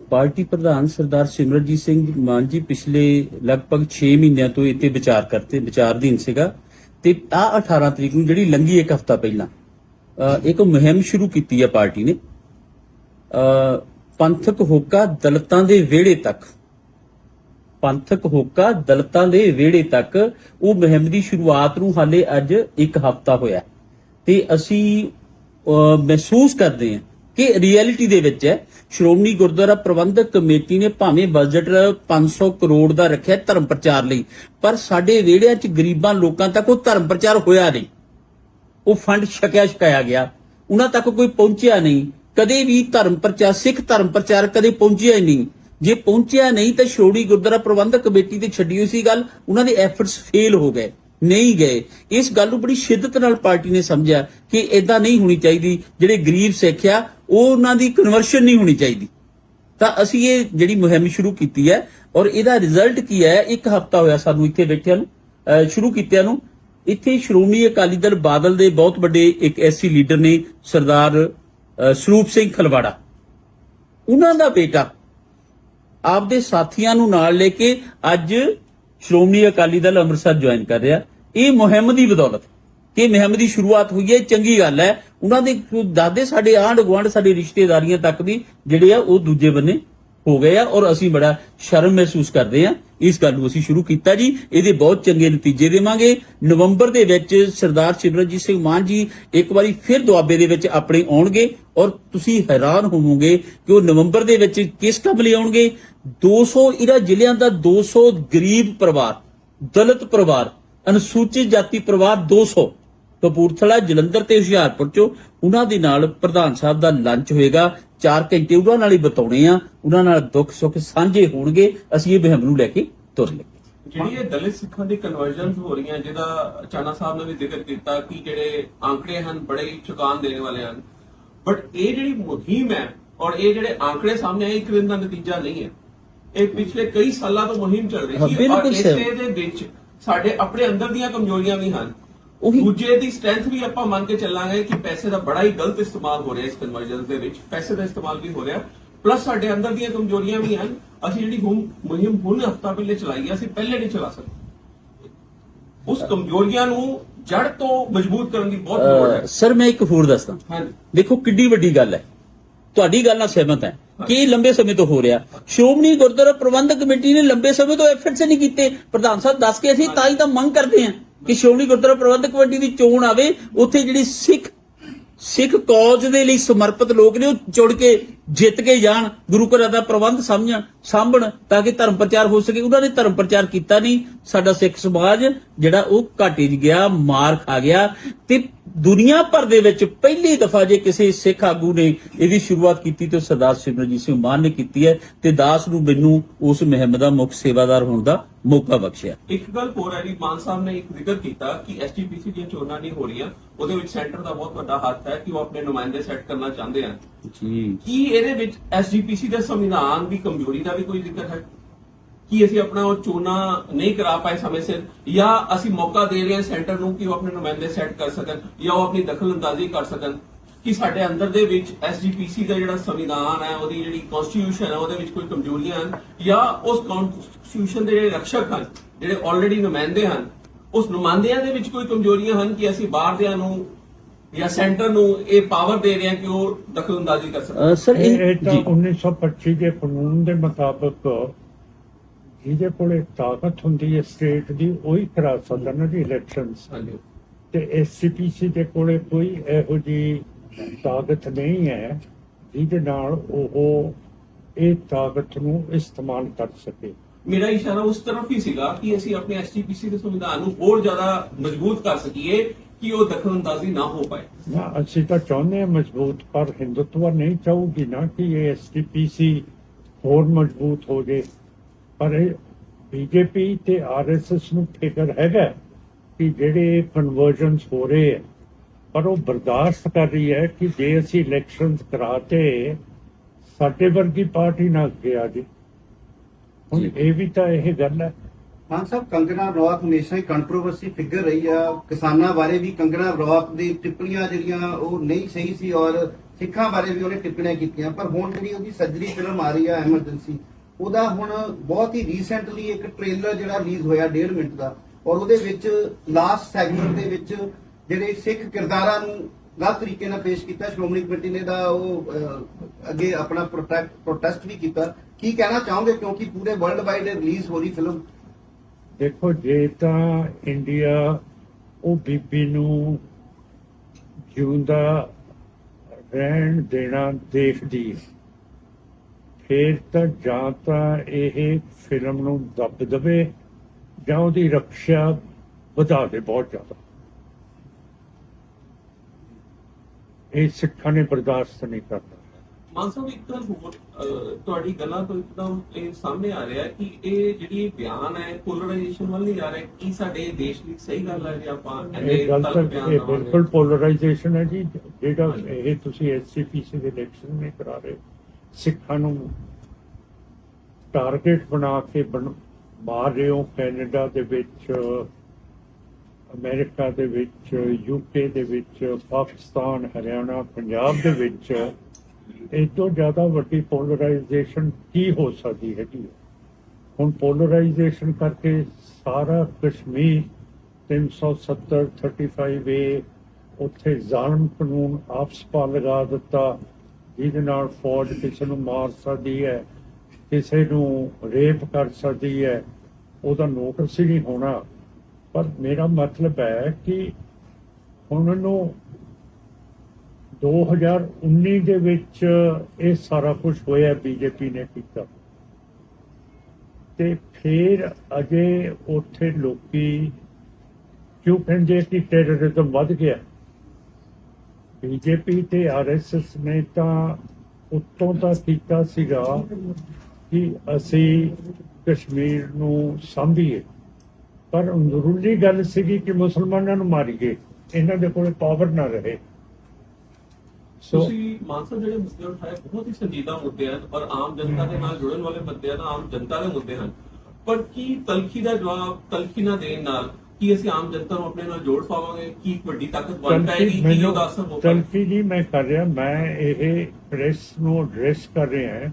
ਪਾਰਟੀ ਪ੍ਰਧਾਨ ਸਰਦਾਰ ਸਿਮਰਜੀਤ ਸਿੰਘ ਮਾਨ ਜੀ ਪਿਛਲੇ ਲਗਭਗ 6 ਮਹੀਨਿਆਂ ਤੋਂ ਇੱਥੇ ਵਿਚਾਰ ਕਰਤੇ ਵਿਚਾਰਧੀਨ ਸੀਗਾ। ਤੇ ਆ 18 ਤਰੀਕ ਨੂੰ ਜਿਹੜੀ ਲੰਗੀ ਇੱਕ ਹਫਤਾ ਪਹਿਲਾਂ ਇੱਕ ਮੁਹਿੰਮ ਸ਼ੁਰੂ ਕੀਤੀ ਹੈ ਪਾਰਟੀ ਨੇ। ਅਹ ਪੰਥਕ ਹੋਕਾ ਦਲਤਾਂ ਦੇ ਵਿਹੜੇ ਤੱਕ। ਪੰਥਕ ਹੋਕਾ ਦਲਤਾਂ ਦੇ ਵਿਹੜੇ ਤੱਕ। ਉਹ ਮੁਹਿੰਮ ਦੀ ਸ਼ੁਰੂਆਤ ਨੂੰ ਹਾਲੇ ਅੱਜ ਇੱਕ ਹਫ਼ਤਾ ਹੋਇਆ। ਤੇ ਅਸੀਂ ਮਹਿਸੂਸ ਕਰਦੇ ਹਾਂ ਕਿ ਰਿਐਲਿਟੀ ਦੇ ਵਿੱਚ ਹੈ, ਸ਼੍ਰੋਮਣੀ ਗੁਰਦੁਆਰਾ ਪ੍ਰਬੰਧਕ ਕਮੇਟੀ ਨੇ ਭਾਵੇਂ ਬਜਟ 500 ਕਰੋੜ ਦਾ ਰੱਖਿਆ ਧਰਮ ਪ੍ਰਚਾਰ ਲਈ, ਪਰ ਸਾਡੇ ਵਿਹੜਿਆਂ 'ਚ ਗਰੀਬਾਂ ਲੋਕਾਂ ਤੱਕ ਉਹ ਧਰਮ ਪ੍ਰਚਾਰ ਹੋਇਆ ਨਹੀਂ। ਉਹ ਫੰਡ ਛਕਿਆ ਛਕਾਇਆ ਗਿਆ। ਉਹਨਾਂ ਤੱਕ ਕੋਈ ਪਹੁੰਚਿਆ ਨਹੀਂ। ਕਦੇ ਵੀ ਧਰਮ ਪ੍ਰਚਾਰ, ਸਿੱਖ ਧਰਮ ਪ੍ਰਚਾਰ ਕਦੇ ਪਹੁੰਚਿਆ ਹੀ ਨਹੀਂ। ਜੇ ਪਹੁੰਚਿਆ ਨਹੀਂ ਤਾਂ ਸ਼੍ਰੋਮਣੀ ਗੁਰਦੁਆਰਾ ਪ੍ਰਬੰਧਕ ਕਮੇਟੀ ਤੇ ਛੱਡੀ ਹੋਈ ਸੀ ਗੱਲ, ਉਹਨਾਂ ਦੇ ਐਫਰਟਸ ਫੇਲ ਹੋ ਗਏ, ਨਹੀਂ ਗਏ। ਇਸ ਗੱਲ ਨੂੰ ਬੜੀ ਸ਼ਿੱਦਤ ਨਾਲ ਪਾਰਟੀ ਨੇ ਸਮਝਿਆ ਕਿ ਇਦਾਂ ਨਹੀਂ ਹੋਣੀ ਚਾਹੀਦੀ। ਜਿਹੜੇ ਗਰੀਬ ਸਿੱਖ ਆ, ਉਹ ਉਹਨਾਂ ਦੀ ਕਨਵਰਸ਼ਨ ਨਹੀਂ ਹੋਣੀ ਚਾਹੀਦੀ। ਤਾਂ ਅਸੀਂ ਇਹ ਜਿਹੜੀ ਮੁਹਿੰਮ ਸ਼ੁਰੂ ਕੀਤੀ ਹੈ ਔਰ ਇਹਦਾ ਰਿਜ਼ਲਟ ਕੀ ਹੈ, ਇੱਕ ਹਫਤਾ ਹੋਇਆ ਸਾਨੂੰ ਇੱਥੇ ਬੈਠਿਆਂ ਨੂੰ ਸ਼ੁਰੂ ਕੀਤਿਆਂ ਨੂੰ। ਇੱਥੇ ਸ਼੍ਰੋਮਣੀ ਅਕਾਲੀ ਦਲ ਬਾਦਲ ਦੇ ਬਹੁਤ ਵੱਡੇ ਇੱਕ ਐਸੀ ਲੀਡਰ ਨੇ, ਸਰਦਾਰ ਸਰੂਪ ਸਿੰਘ ਖਲਵਾੜਾ। ਉਹਨਾਂ ਦਾ ਬੇਟਾ ਆਪਦੇ ਸਾਥੀਆਂ ਨੂੰ ਨਾਲ ਲੈ ਕੇ ਅੱਜ ਸ਼੍ਰੋਮਣੀ ਅਕਾਲੀ ਦਲ ਅੰਮ੍ਰਿਤਸਰ ਜੁਆਇਨ ਕਰ ਰਿਹਾ। ਇਹ ਮੁਹਿੰਮ ਦੀ ਬਦੌਲਤ ਕਿ ਮੁਹਿੰਮ ਦੀ ਸ਼ੁਰੂਆਤ ਹੋਈ ਹੈ ਇਹ ਚੰਗੀ ਗੱਲ ਹੈ। ਉਹਨਾਂ ਦੇ ਦਾਦੇ ਸਾਡੇ ਆਂਢ ਗੁਆਂਢ ਸਾਡੇ ਰਿਸ਼ਤੇਦਾਰੀਆਂ ਤੱਕ ਵੀ ਜਿਹੜੇ ਆ, ਉਹ ਦੂਜੇ ਬੰਨੇ ਹੋ ਗਏ ਆ ਔਰ ਅਸੀਂ ਬੜਾ ਸ਼ਰਮ ਮਹਿਸੂਸ ਕਰਦੇ ਆ। ਇਸ ਗੱਲ ਨੂੰ ਅਸੀਂ ਸ਼ੁਰੂ ਕੀਤਾ ਜੀ। ਇਹਦੇ ਬਹੁਤ ਚੰਗੇ ਨਤੀਜੇ ਦੇਵਾਂਗੇ। ਨਵੰਬਰ ਦੇ ਵਿੱਚ ਸਰਦਾਰ ਸਿਮਰਨਜੀਤ ਸਿੰਘ ਮਾਨ ਜੀ ਇੱਕ ਵਾਰੀ ਫਿਰ ਦੁਆਬੇ ਦੇ ਵਿੱਚ ਆਪਣੇ ਆਉਣਗੇ ਔਰ ਤੁਸੀਂ ਹੈਰਾਨ ਹੋਵੋਗੇ ਕਿ ਉਹ ਨਵੰਬਰ ਦੇ ਵਿੱਚ ਕਿਸ ਕੰਮ ਲਈ ਆਉਣਗੇ। 200 ਇਹਨਾਂ ਜ਼ਿਲ੍ਹਿਆਂ ਦਾ 200 ਗਰੀਬ ਪਰਿਵਾਰ, ਦਲਿਤ ਪਰਿਵਾਰ, ਅਨੁਸੂਚਿਤ ਜਾਤੀ ਪਰਿਵਾਰ 200 ਕਪੂਰਥਲਾ ਜਲੰਧਰ ਤੇ ਹੁਸ਼ਿਆਰਪੁਰ ਚੋਂ ਉਹਨਾਂ ਦੇ ਨਾਲ ਪ੍ਰਧਾਨ ਸਾਹਿਬ ਦਾ ਲੰਚ ਹੋਏਗਾ। 4 ਘੰਟੇ ਉਹਨਾਂ ਨਾਲ ਹੀ ਬਤਾਉਣੇ ਆ। ਉਹਨਾਂ ਨਾਲ ਦੁੱਖ ਸੁੱਖ ਸਾਂਝੇ ਹੋਣਗੇ। ਅਸੀਂ ਇਹ ਮੁਹਿੰਮ ਨੂੰ ਲੈ ਕੇ ਤੁਰ ਲੱਗੇ। ਜਿਹੜੀ ਇਹ ਦਲਿਤ ਸਿੱਖਾਂ ਦੀ ਕਨਵਰਜਨਸ ਹੋ ਰਹੀਆਂ ਜਿਹਦਾ ਚਾਨਾ ਸਾਹਿਬ ਨੇ ਵੀ ਜ਼ਿਕਰ ਕੀਤਾ ਕਿ ਜਿਹੜੇ ਆંકੜੇ ਹਨ ਬੜੇ ਹੀ ਚੁਕਾਨ ਦੇਣ ਵਾਲੇ ਹਨ। ਬਟ ਇਹ ਜਿਹੜੀ ਮੁਹਿੰਮ ਹੈ ਔਰ ਇਹ ਜਿਹੜੇ ਆંકੜੇ ਸਾਹਮਣੇ ਆਏ ਇੱਕ ਦਿਨ ਦਾ ਨਤੀਜਾ ਨਹੀਂ ਹੈ। ਇਹ ਪਿਛਲੇ ਕਈ ਸਾਲਾਂ ਤੋਂ ਮੁਹਿੰਮ ਚੱਲ ਰਹੀ ਸੀ ਔਰ। ਇਸੇ ਦੇ ਵਿੱਚ ਸਾਡੇ ਆਪਣੇ ਅੰਦਰ ਦੀਆਂ ਕਮਜ਼ੋਰੀਆਂ ਵੀ ਹਨ। ਉਹੀ- ਦੂਜੇ ਦੀ ਸਟਰੈਂਥ ਵੀ ਆਪਾਂ ਮੰਨ ਕੇ ਚੱਲਾਂਗੇ ਕਿ ਪੈਸੇ ਦਾ ਬੜਾ ਹੀ ਗਲਤ ਇਸਤੇਮਾਲ ਹੋ ਰਿਹਾ ਇਸ ਕਨਵਰਜਨਸ ਦੇ ਵਿੱਚ। ਪੈਸੇ ਦਾ ਇਸਤੇਮਾਲ ਵੀ ਹੋ ਰਿਹਾ। ਪਲੱਸ ਸਾਡੇ ਅੰਦਰ ਦੀਆਂ ਕਮਜ਼ੋਰੀਆਂ ਵੀ ਹਨ। ਅਸੀਂ ਜਿਹੜੀ ਹੁਣ ਮੁਹਿੰਮ ਹੁਣ ਹਫਤਾ ਪਹਿਲੇ ਚਲਾਈ ਹੈ ਅਸੀਂ ਪਹਿਲੇ ਨਹੀਂ ਚਲਾ ਸਕਦੇ। ਉਸ ਕਮਜ਼ੋਰੀਆਂ ਨੂੰ ਜੜ ਤੋਂ ਮਜ਼ਬੂਤ ਕਰਨ ਦੀ ਬਹੁਤ ਲੋੜ ਹੈ। ਸਰ ਮੈਂ ਇੱਕ ਹੋਰ ਦੱਸਦਾ। ਹਾਂਜੀ। ਦੇਖੋ ਕਿੱਡੀ ਵੱਡੀ ਗੱਲ ਹੈ। ਤੁਹਾਡੀ ਗੱਲ ਨਾਲ ਸਹਿਮਤ ਹੈ। ਕਿ ਲੰਬੇ ਸਮੇਂ ਤੋਂ ਹੋ ਰਿਹਾ। ਸ਼੍ਰੋਮਣੀ ਗੁਰਦੁਆਰਾ ਪ੍ਰਬੰਧਕ ਕਮੇਟੀ ਨੇ ਲੰਬੇ ਸਮੇਂ ਤੋਂ ਐਫਰਟਸ ਨਹੀਂ ਕੀਤੇ। ਪ੍ਰਧਾਨ ਸਾਹਿਬ ਦੱਸ ਕੇ ਅਸੀਂ ਤਾਂ ਹੀ ਤਾਂ ਮੰਗ ਕਰਦੇ ਹਾਂ। ਕਿ ਸ਼੍ਰੋਮਣੀ ਗੁਰਦੁਆਰਾ ਪ੍ਰਬੰਧਕ ਕਮੇਟੀ ਦੀ ਚੋਣ ਆਵੇ, ਉੱਥੇ ਜਿਹੜੀ ਸਿੱਖ ਸਿੱਖ ਕੌਜ਼ ਦੇ ਲਈ ਸਮਰਪਿਤ ਲੋਕ ਨੇ, ਉਹ ਜੁੜ ਕੇ ਜਿੱਤ ਕੇ ਜਾਣ ਗੁਰੂ ਘਰਾਂ ਦਾ ਪ੍ਰਬੰਧ ਸਮਝਣ ਸਾਂਭਣ ਤਾਂ ਕਿ ਧਰਮ ਪ੍ਰਚਾਰ ਹੋ ਸਕੇ। ਉਹਨਾਂ ਨੇ ਧਰਮ ਪ੍ਰਚਾਰ ਕੀਤਾ ਨਹੀਂ। ਸਾਡਾ ਸਿੱਖ ਸਮਾਜ ਜਿਹੜਾ ਉਹ ਘਾਟੇ 'ਚ ਗਿਆ ਮਾਰ ਖਾ ਗਿਆ ਤੇ ਦੁਨੀਆ ਭਰ ਦੇ ਵਿੱਚ ਪਹਿਲੀ ਦਫਾ ਜੇ ਕਿਸੇ ਸਿੱਖ ਆਗੂ ਨੇ ਇਹਦੀ ਸ਼ੁਰੂਆਤ ਕੀਤੀ ਤੇ ਸਰਦਾਰ ਸਿਮਰਨਜੀਤ ਸਿੰਘ ਮਾਨ ਨੇ ਕੀਤੀ ਹੈ ਤੇ ਦਾਸ ਨੂੰ ਮੈਨੂੰ ਉਸ ਮੁਹਿੰਮ ਦਾ ਮੁੱਖ ਸੇਵਾਦਾਰ ਹੋਣ ਦਾ ਮੌਕਾ ਬਖਸ਼ਿਆ। ਇੱਕ ਗੱਲ ਹੋਰ ਹੈ ਜੀ ਮਾਨ ਸਾਹਿਬ ਨੇ ਇੱਕ ਜ਼ਿਕਰ ਕੀਤਾ ਕਿ ਐਸਜੀਪੀਸੀ ਦੀਆਂ ਚੋਣਾਂ ਨਹੀਂ ਹੋ ਰਹੀਆਂ। ਉਹਦੇ ਵਿੱਚ ਸੈਂਟਰ ਦਾ ਬਹੁਤ ਵੱਡਾ ਹੱਥ ਹੈ ਕਿ ਉਹ ਆਪਣੇ ਨੁਮਾਇੰਦੇ ਸੈੱਟ ਕਰਨਾ ਚਾਹੁੰਦੇ ਹਨ ਜੀ। ਕੀ ਇਹਦੇ ਵਿੱਚ ਐਸਜੀਪੀਸੀ ਦੇ ਸੰਵਿਧਾਨ ਦੀ ਕਮਜ਼ੋਰੀ ਦਾ ਵੀ ਕੋਈ ਜ਼ਿਕਰ ਹੈ? ਕੀ ਅਸੀਂ ਆਪਣਾ ਉਹ ਚੋਣਾਂ ਨਹੀਂ ਕਰਾ ਪਾਏ ਸਮੇਂ ਸਿਰ? ਜਾਂ ਅਸੀਂ ਮੌਕਾ ਦੇ ਰਹੇ ਹਾਂ ਸੈਂਟਰ ਨੂੰ ਕਿ ਉਹ ਆਪਣੇ ਨੁਮਾਇੰਦੇ ਸੈੱਟ ਕਰ ਸਕਣ ਜਾਂ ਉਹ ਆਪਣੀ ਦਖਲਅੰਦਾਜ਼ੀ ਕਰ ਸਕਣ? ਕਿ ਸਾਡੇ ਅੰਦਰ ਦੇ ਵਿੱਚ ਐਸਜੀਪੀਸੀ ਦਾ ਜਿਹੜਾ ਸੰਵਿਧਾਨ ਹੈ, ਉਹਦੀ ਜਿਹੜੀ ਕਨਸਟੀਟਿਊਸ਼ਨ ਹੈ, ਉਹਦੇ ਵਿੱਚ ਕੋਈ ਕਮਜ਼ੋਰੀਆਂ ਹਨ? ਜਾਂ ਉਸ ਕਨਸਟੀਟਿਊਸ਼ਨ ਦੇ ਜਿਹੜੇ ਰਕਸ਼ਕ ਹਨ, ਜਿਹੜੇ ਆਲਰੇਡੀ ਨੁਮਾਇੰਦੇ ਹਨ, ਉਸ ਨੁਮਾਇੰਦਿਆਂ ਦੇ ਵਿੱਚ ਕੋਈ ਕਮਜ਼ੋਰੀਆਂ ਹਨ ਕਿ ਅਸੀਂ ਬਾਹਰਦਿਆਂ ਨੂੰ ਜਾਂ ਸੈਂਟਰ ਨੂੰ ਇਹ ਪਾਵਰ ਦੇ ਰਹੇ ਹਾਂ ਕਿ ਉਹ ਦਖਲਅੰਦਾਜ਼ੀ ਕਰ ਸਕਣ? ਸਰ ਇਹ ਇਹ ਇਹ ਤਾਂ ਜੀ। 1925 ਦੇ ਕਾਨੂੰਨ ਦੇ ਮੁਤਾਬਕ ਜਿਹਦੇ ਕੋਲੇ ਤਾਕਤ ਹੁੰਦੀ ਹੈ ਸਟੇਟ ਦੀ ਉਹੀ ਕਰਾ ਸਕਦਾ ਨਾ ਜੀ ਇਲੈਕਸ਼ਨਸ ਤੇ ਐਸਸੀਪੀਸੀ ਦੇ ਕੋਲੇ ਕੋਈ ਇਹੋ ਜੀ ਤਾਕਤ ਨਹੀਂ ਹੈ ਜਿਹਦੇ ਨਾਲ ਉਹ ਇਹ ਤਾਕਤ ਨੂੰ ਇਸਤੇਮਾਲ ਕਰ ਸਕੇ। ਮੇਰਾ ਇਸ਼ਾਰਾ ਉਸ ਤਰਫ ਹੀ ਸੀਗਾ ਕਿ ਅਸੀਂ ਆਪਣੇ ਐਸਜੀਪੀਸੀ ਦੇ ਸੰਵਿਧਾਨ ਨੂੰ ਹੋਰ ਜ਼ਿਆਦਾ ਮਜ਼ਬੂਤ ਕਰ ਸਕੀਏ। ਕਿ ਉਹ ਦਖਲਅੰਦਾਜ਼ੀ ਨਾ ਹੋ ਪਾਏ। ਨਾ ਅਸੀਂ ਤਾਂ ਚਾਹੁੰਦੇ ਹਾਂ ਮਜ਼ਬੂਤ ਪਰ ਹਿੰਦੁੱਤਵ ਨਹੀਂ ਚਾਹੂਗੀ ਨਾ ਕਿ ਇਹ ਐਸਟੀਪੀਸੀ ਹੋਰ ਮਜ਼ਬੂਤ ਹੋ ਜੇ। ਪਰ ਇਹ ਬੀਜੇਪੀ ਤੇ ਆਰਐਸਐਸ ਨੂੰ ਫਿਕਰ ਹੈਗਾ ਕਿ ਜਿਹੜੇ ਕਨਵਰਜਨਸ ਹੋ ਰਹੇ ਹੈ ਪਰ ਉਹ ਬਰਦਾਸ਼ਤ ਕਰ ਰਹੀ ਹੈ ਕਿ ਜੇ ਅਸੀਂ ਇਲੈਕਸ਼ਨਸ ਕਰਾਤੇ ਸਾਡੇ ਵਰਗੀ ਪਾਰਟੀ ਨਾ ਅੱਗੇ ਆ ਜੇ। ਹੁਣ। ਇਹ ਵੀ ਤਾਂ ਇਹ ਗੱਲ ਹੈ। ਮਾਨ ਸਾਹਿਬ, ਕੰਗਣਾ ਰੌਤ ਹਮੇਸ਼ਾ ਹੀ ਕੰਟਰੋਵਰਸੀ ਫਿਗਰ ਰਹੀ ਆ। ਕਿਸਾਨਾਂ ਬਾਰੇ ਵੀ ਕੰਗਣਾ ਰੌਤ ਦੀ ਟਿੱਪਣੀਆਂ ਜਿਹੜੀਆਂ, ਉਹ ਨਹੀਂ ਸਹੀ ਸੀ ਔਰ ਸਿੱਖਾਂ ਬਾਰੇ ਵੀ ਉਹਨੇ ਟਿੱਪਣੀਆਂ ਕੀਤੀਆਂ। ਪਰ ਹੁਣ ਜਿਹੜੀ ਉਹਦੀ ਸੱਜਰੀ ਫਿਲਮ ਆ ਰਹੀ ਆ ਐਮਰਜੈਂਸੀ ਉਹਦਾ ਹੁਣ ਬਹੁਤ ਹੀ ਰੀਸੈਂਟਲੀ ਇੱਕ ਟ੍ਰੇਲਰ ਜਿਹੜਾ ਰਿਲੀਜ਼ ਹੋਇਆ 1.5 ਮਿੰਟ ਦਾ। ਔਰ ਉਹਦੇ ਵਿੱਚ ਲਾਸਟ ਸੈਗਮੈਂਟ ਦੇ ਵਿੱਚ ਜਿਹੜੇ ਸਿੱਖ ਕਿਰਦਾਰਾਂ ਨੂੰ ਗਲਤ ਤਰੀਕੇ ਨਾਲ ਪੇਸ਼ ਕੀਤਾ, ਸ਼੍ਰੋਮਣੀ ਕਮੇਟੀ ਨੇ ਦਾ ਉਹ ਅੱਗੇ ਆਪਣਾ ਪ੍ਰੋਟੈਸਟ ਵੀ ਕੀਤਾ। ਕੀ ਕਹਿਣਾ ਚਾਹੋਗੇ? ਕਿਉਂਕਿ ਪੂਰੇ ਵਰਲਡ ਵਾਈਡ ਰਿਲੀਜ਼ ਹੋ ਰਹੀ ਫਿਲਮ। ਦੇਖੋ ਜੇ ਤਾਂ ਇੰਡੀਆ ਉਹ ਬੀਬੀ ਨੂੰ ਜਿਉਂਦਾ ਰਹਿਣ ਦੇਣਾ ਦੇਖਦੀ ਹੈ, ਫਿਰ ਤਾਂ ਜਾਂ ਤਾਂ ਇਹ ਫਿਲਮ ਨੂੰ ਦੱਬ ਦਵੇ ਜਾਂ ਉਹਦੀ ਰੱਖਿਆ ਵਧਾ ਦੇ ਬਹੁਤ ਜ਼ਿਆਦਾ। ਇਹ ਸਿੱਖਾਂ ਨੇ ਬਰਦਾਸ਼ਤ ਨਹੀਂ ਕਰਨਾ। ਮਾਨ ਸਾਹਿਬ ਇੱਕ ਗੱਲ ਹੋਰ ਤੁਹਾਡੀ ਗੱਲਾਂ ਤੋਂ ਇੱਕਦਮ ਇਹ ਸਾਹਮਣੇ ਆ ਰਿਹਾ ਕਿ ਇਹ ਜਿਹੜੀ ਬਿਆਨ ਹੈ ਪੋਲਰਾਈਜੇਸ਼ਨ ਵੱਲ ਨਹੀਂ ਜਾ ਰਿਹਾ ਕੀ ਸਾਡੇ ਦੇਸ਼ ਲਈ ਸਹੀ ਗੱਲ ਹੈ ਜੇ ਆਪਾਂ ਇਹ ਗੱਲ ਤਾਂ ਇਹ? ਬਿਲਕੁਲ ਪੋਲਰਾਈਜੇਸ਼ਨ ਹੈ ਜੀ। ਜਿਹੜਾ ਇਹ ਤੁਸੀਂ ਐਸਸੀਪੀਸੀ ਦੇ ਇਲੈਕਸ਼ਨ ਨਹੀਂ ਕਰਾ ਰਹੇ ਸਿੱਖਾਂ ਨੂੰ ਟਾਰਗੇਟ ਬਣਾ ਕੇ ਮਾਰ ਰਹੇ ਹੋ ਕੈਨੇਡਾ ਦੇ ਵਿੱਚ ਅਮਰੀਕਾ ਦੇ ਵਿੱਚ ਯੂਕੇ ਦੇ ਵਿੱਚ ਪਾਕਿਸਤਾਨ ਹਰਿਆਣਾ ਪੰਜਾਬ ਦੇ ਵਿੱਚ। ਇਹ ਤੋਂ ਜ਼ਿਆਦਾ ਵੱਡੀ ਪੋਲਰਾਈਜੇਸ਼ਨ ਕੀ ਹੋ ਸਕਦੀ ਹੈ ਜੀ ਹੁਣ ਪੋਲਰਾਈਜੇਸ਼ਨ ਕਰਕੇ ਸਾਰਾ ਕਸ਼ਮੀਰ 370 35 ਏ ਉੱਥੇ ਜ਼ਾਲਮ ਕਾਨੂੰਨ ਆਪਸ ਪਾ ਲਗਾ ਦਿੱਤਾ, ਜਿਹਦੇ ਨਾਲ ਫੌਜ ਕਿਸੇ ਨੂੰ ਮਾਰ ਸਕਦੀ ਹੈ, ਕਿਸੇ ਨੂੰ ਰੇਪ ਕਰ ਸਕਦੀ ਹੈ, ਉਹਦਾ ਨੋਟਿਸ ਹੀ ਨਹੀਂ ਹੋਣਾ। ਪਰ ਮੇਰਾ ਮਤਲਬ ਹੈ ਕਿ ਹੁਣ ਨੂੰ 2019 ਦੇ ਵਿੱਚ ਇਹ ਸਾਰਾ ਕੁਝ ਹੋਇਆ ਬੀਜੇਪੀ ਨੇ ਕੀਤਾ। ਤੇ ਫਿਰ ਅਜੇ ਉੱਥੇ ਲੋਕੀ ਕਿਉਂ ਕਹਿੰਦੇ ਕਿ ਟੈਰਰਿਜ਼ਮ ਵੱਧ ਗਿਆ? ਬੀਜੇਪੀ ਤੇ ਆਰਐਸਐਸ ਨੇ ਤਾਂ ਉੱਤੋਂ ਤਾਂ ਕੀਤਾ ਸੀਗਾ ਕਿ ਅਸੀਂ ਕਸ਼ਮੀਰ ਨੂੰ ਸੰਭੀਏ। ਪਰ ਅੰਦਰੂਨੀ ਗੱਲ ਸੀਗੀ ਕਿ ਮੁਸਲਮਾਨਾਂ ਨੂੰ ਮਾਰੀਏ। ਇਹਨਾਂ ਦੇ ਕੋਲ ਪਾਵਰ ਨਾ ਰਹੇ। ਤੁਸੀਂ ਮਾਨਸਾ ਜਿਹੜੇ ਮੁੱਦੇ ਉਠਾਏ ਬਹੁਤ ਹੀ ਸੰਜੀਦਾ ਮੁੱਦੇ ਹਨ ਔਰ ਆਮ ਜਨਤਾ ਦੇ ਨਾਲ ਜੁੜਨ ਵਾਲੇ ਮੁੱਦੇ ਹਨ ਆਮ ਜਨਤਾ ਦੇ ਮੁੱਦੇ ਹਨ। ਪਰ ਕੀ ਤਲਖੀ ਦਾ ਜਵਾਬ ਤਲਖੀ ਨਾ ਦੇਣ ਨਾਲ ਕੀ ਅਸੀਂ ਆਮ ਜਨਤਾ ਨੂੰ ਆਪਣੇ ਨਾਲ ਜੋੜ ਪਾਵਾਂਗੇ? ਕੀ ਇੱਕ ਵੱਡੀ ਤਾਕਤ ਬਣ ਪਾਏਗੀ? ਤਲਫੀ ਕੀ ਮੈਨੂੰ ਉਹਦਾ ਅਸਰ ਹੋ ਪਾਏਗਾ? ਤਲਫੀ ਨਹੀਂ ਮੈਂ ਕਰ ਰਿਹਾ ਮੈਂ ਇਹ ਪ੍ਰੈਸ ਨੂੰ ਐਡਰੈਸ ਕਰ ਰਿਹਾ ਹਾਂ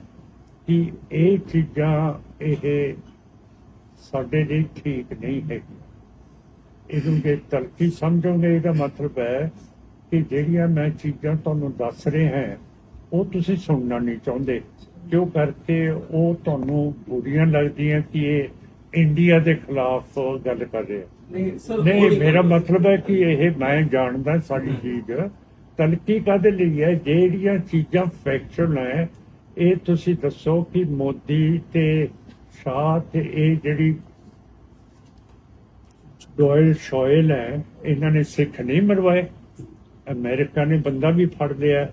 ਕਿ ਇਹ ਚੀਜ਼ਾਂ ਇਹ ਸਾਡੇ ਲਈ ਠੀਕ ਨਹੀਂ ਹੈ ਇਹਨੂੰ ਜੇ ਤਲਫੀ ਸਮਝੋਗੇ ਇਹਦਾ ਮਤਲਬ ਹੈ ਕਿ ਜਿਹੜੀਆਂ ਮੈਂ ਚੀਜ਼ਾਂ ਤੁਹਾਨੂੰ ਦੱਸ ਰਿਹਾ ਹਾਂ ਉਹ ਤੁਸੀਂ ਸੁਣਨਾ ਨਹੀਂ ਚਾਹੁੰਦੇ। ਕਿਉਂ? ਕਰਕੇ ਉਹ ਤੁਹਾਨੂੰ ਬੁਰੀਆਂ ਲੱਗਦੀਆਂ ਕਿ ਇਹ ਇੰਡੀਆ ਦੇ ਖਿਲਾਫ ਗੱਲ ਕਰ ਰਿਹਾ ਨਹੀਂ ਮੇਰਾ ਮਤਲਬ ਹੈ ਕਿ ਇਹ ਮੈਂ ਜਾਣਦਾ ਸਾਡੀ ਚੀਜ਼। ਤਲਕੀ ਕਾਦੇ ਲਈ ਹੈ? ਜਿਹੜੀਆਂ ਚੀਜ਼ਾਂ ਫੈਕਚੁਅਲ ਹੈ ਇਹ ਤੁਸੀਂ ਦੱਸੋ ਕਿ ਮੋਦੀ ਤੇ ਸ਼ਾਹ ਤੇ ਇਹ ਜਿਹੜੀ ਡੋਇਲ ਸ਼ੋਇਲ ਹੈ ਇਹਨਾਂ ਨੇ ਸਿੱਖ ਨਹੀਂ ਮਰਵਾਏ? ਅਮਰੀਕਾ ਨੇ ਬੰਦਾ ਵੀ ਫੜ ਲਿਆ।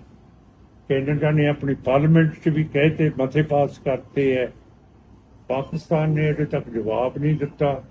ਕੈਨੇਡਾ ਨੇ ਆਪਣੀ ਪਾਰਲੀਮੈਂਟ 'ਚ ਵੀ ਕਹਤੇ ਮਤੇ ਪਾਸ ਕਰਤੇ ਹੈ ਪਾਕਿਸਤਾਨ ਨੇ ਅਜੇ ਤੱਕ ਜਵਾਬ ਨਹੀਂ ਦਿੱਤਾ।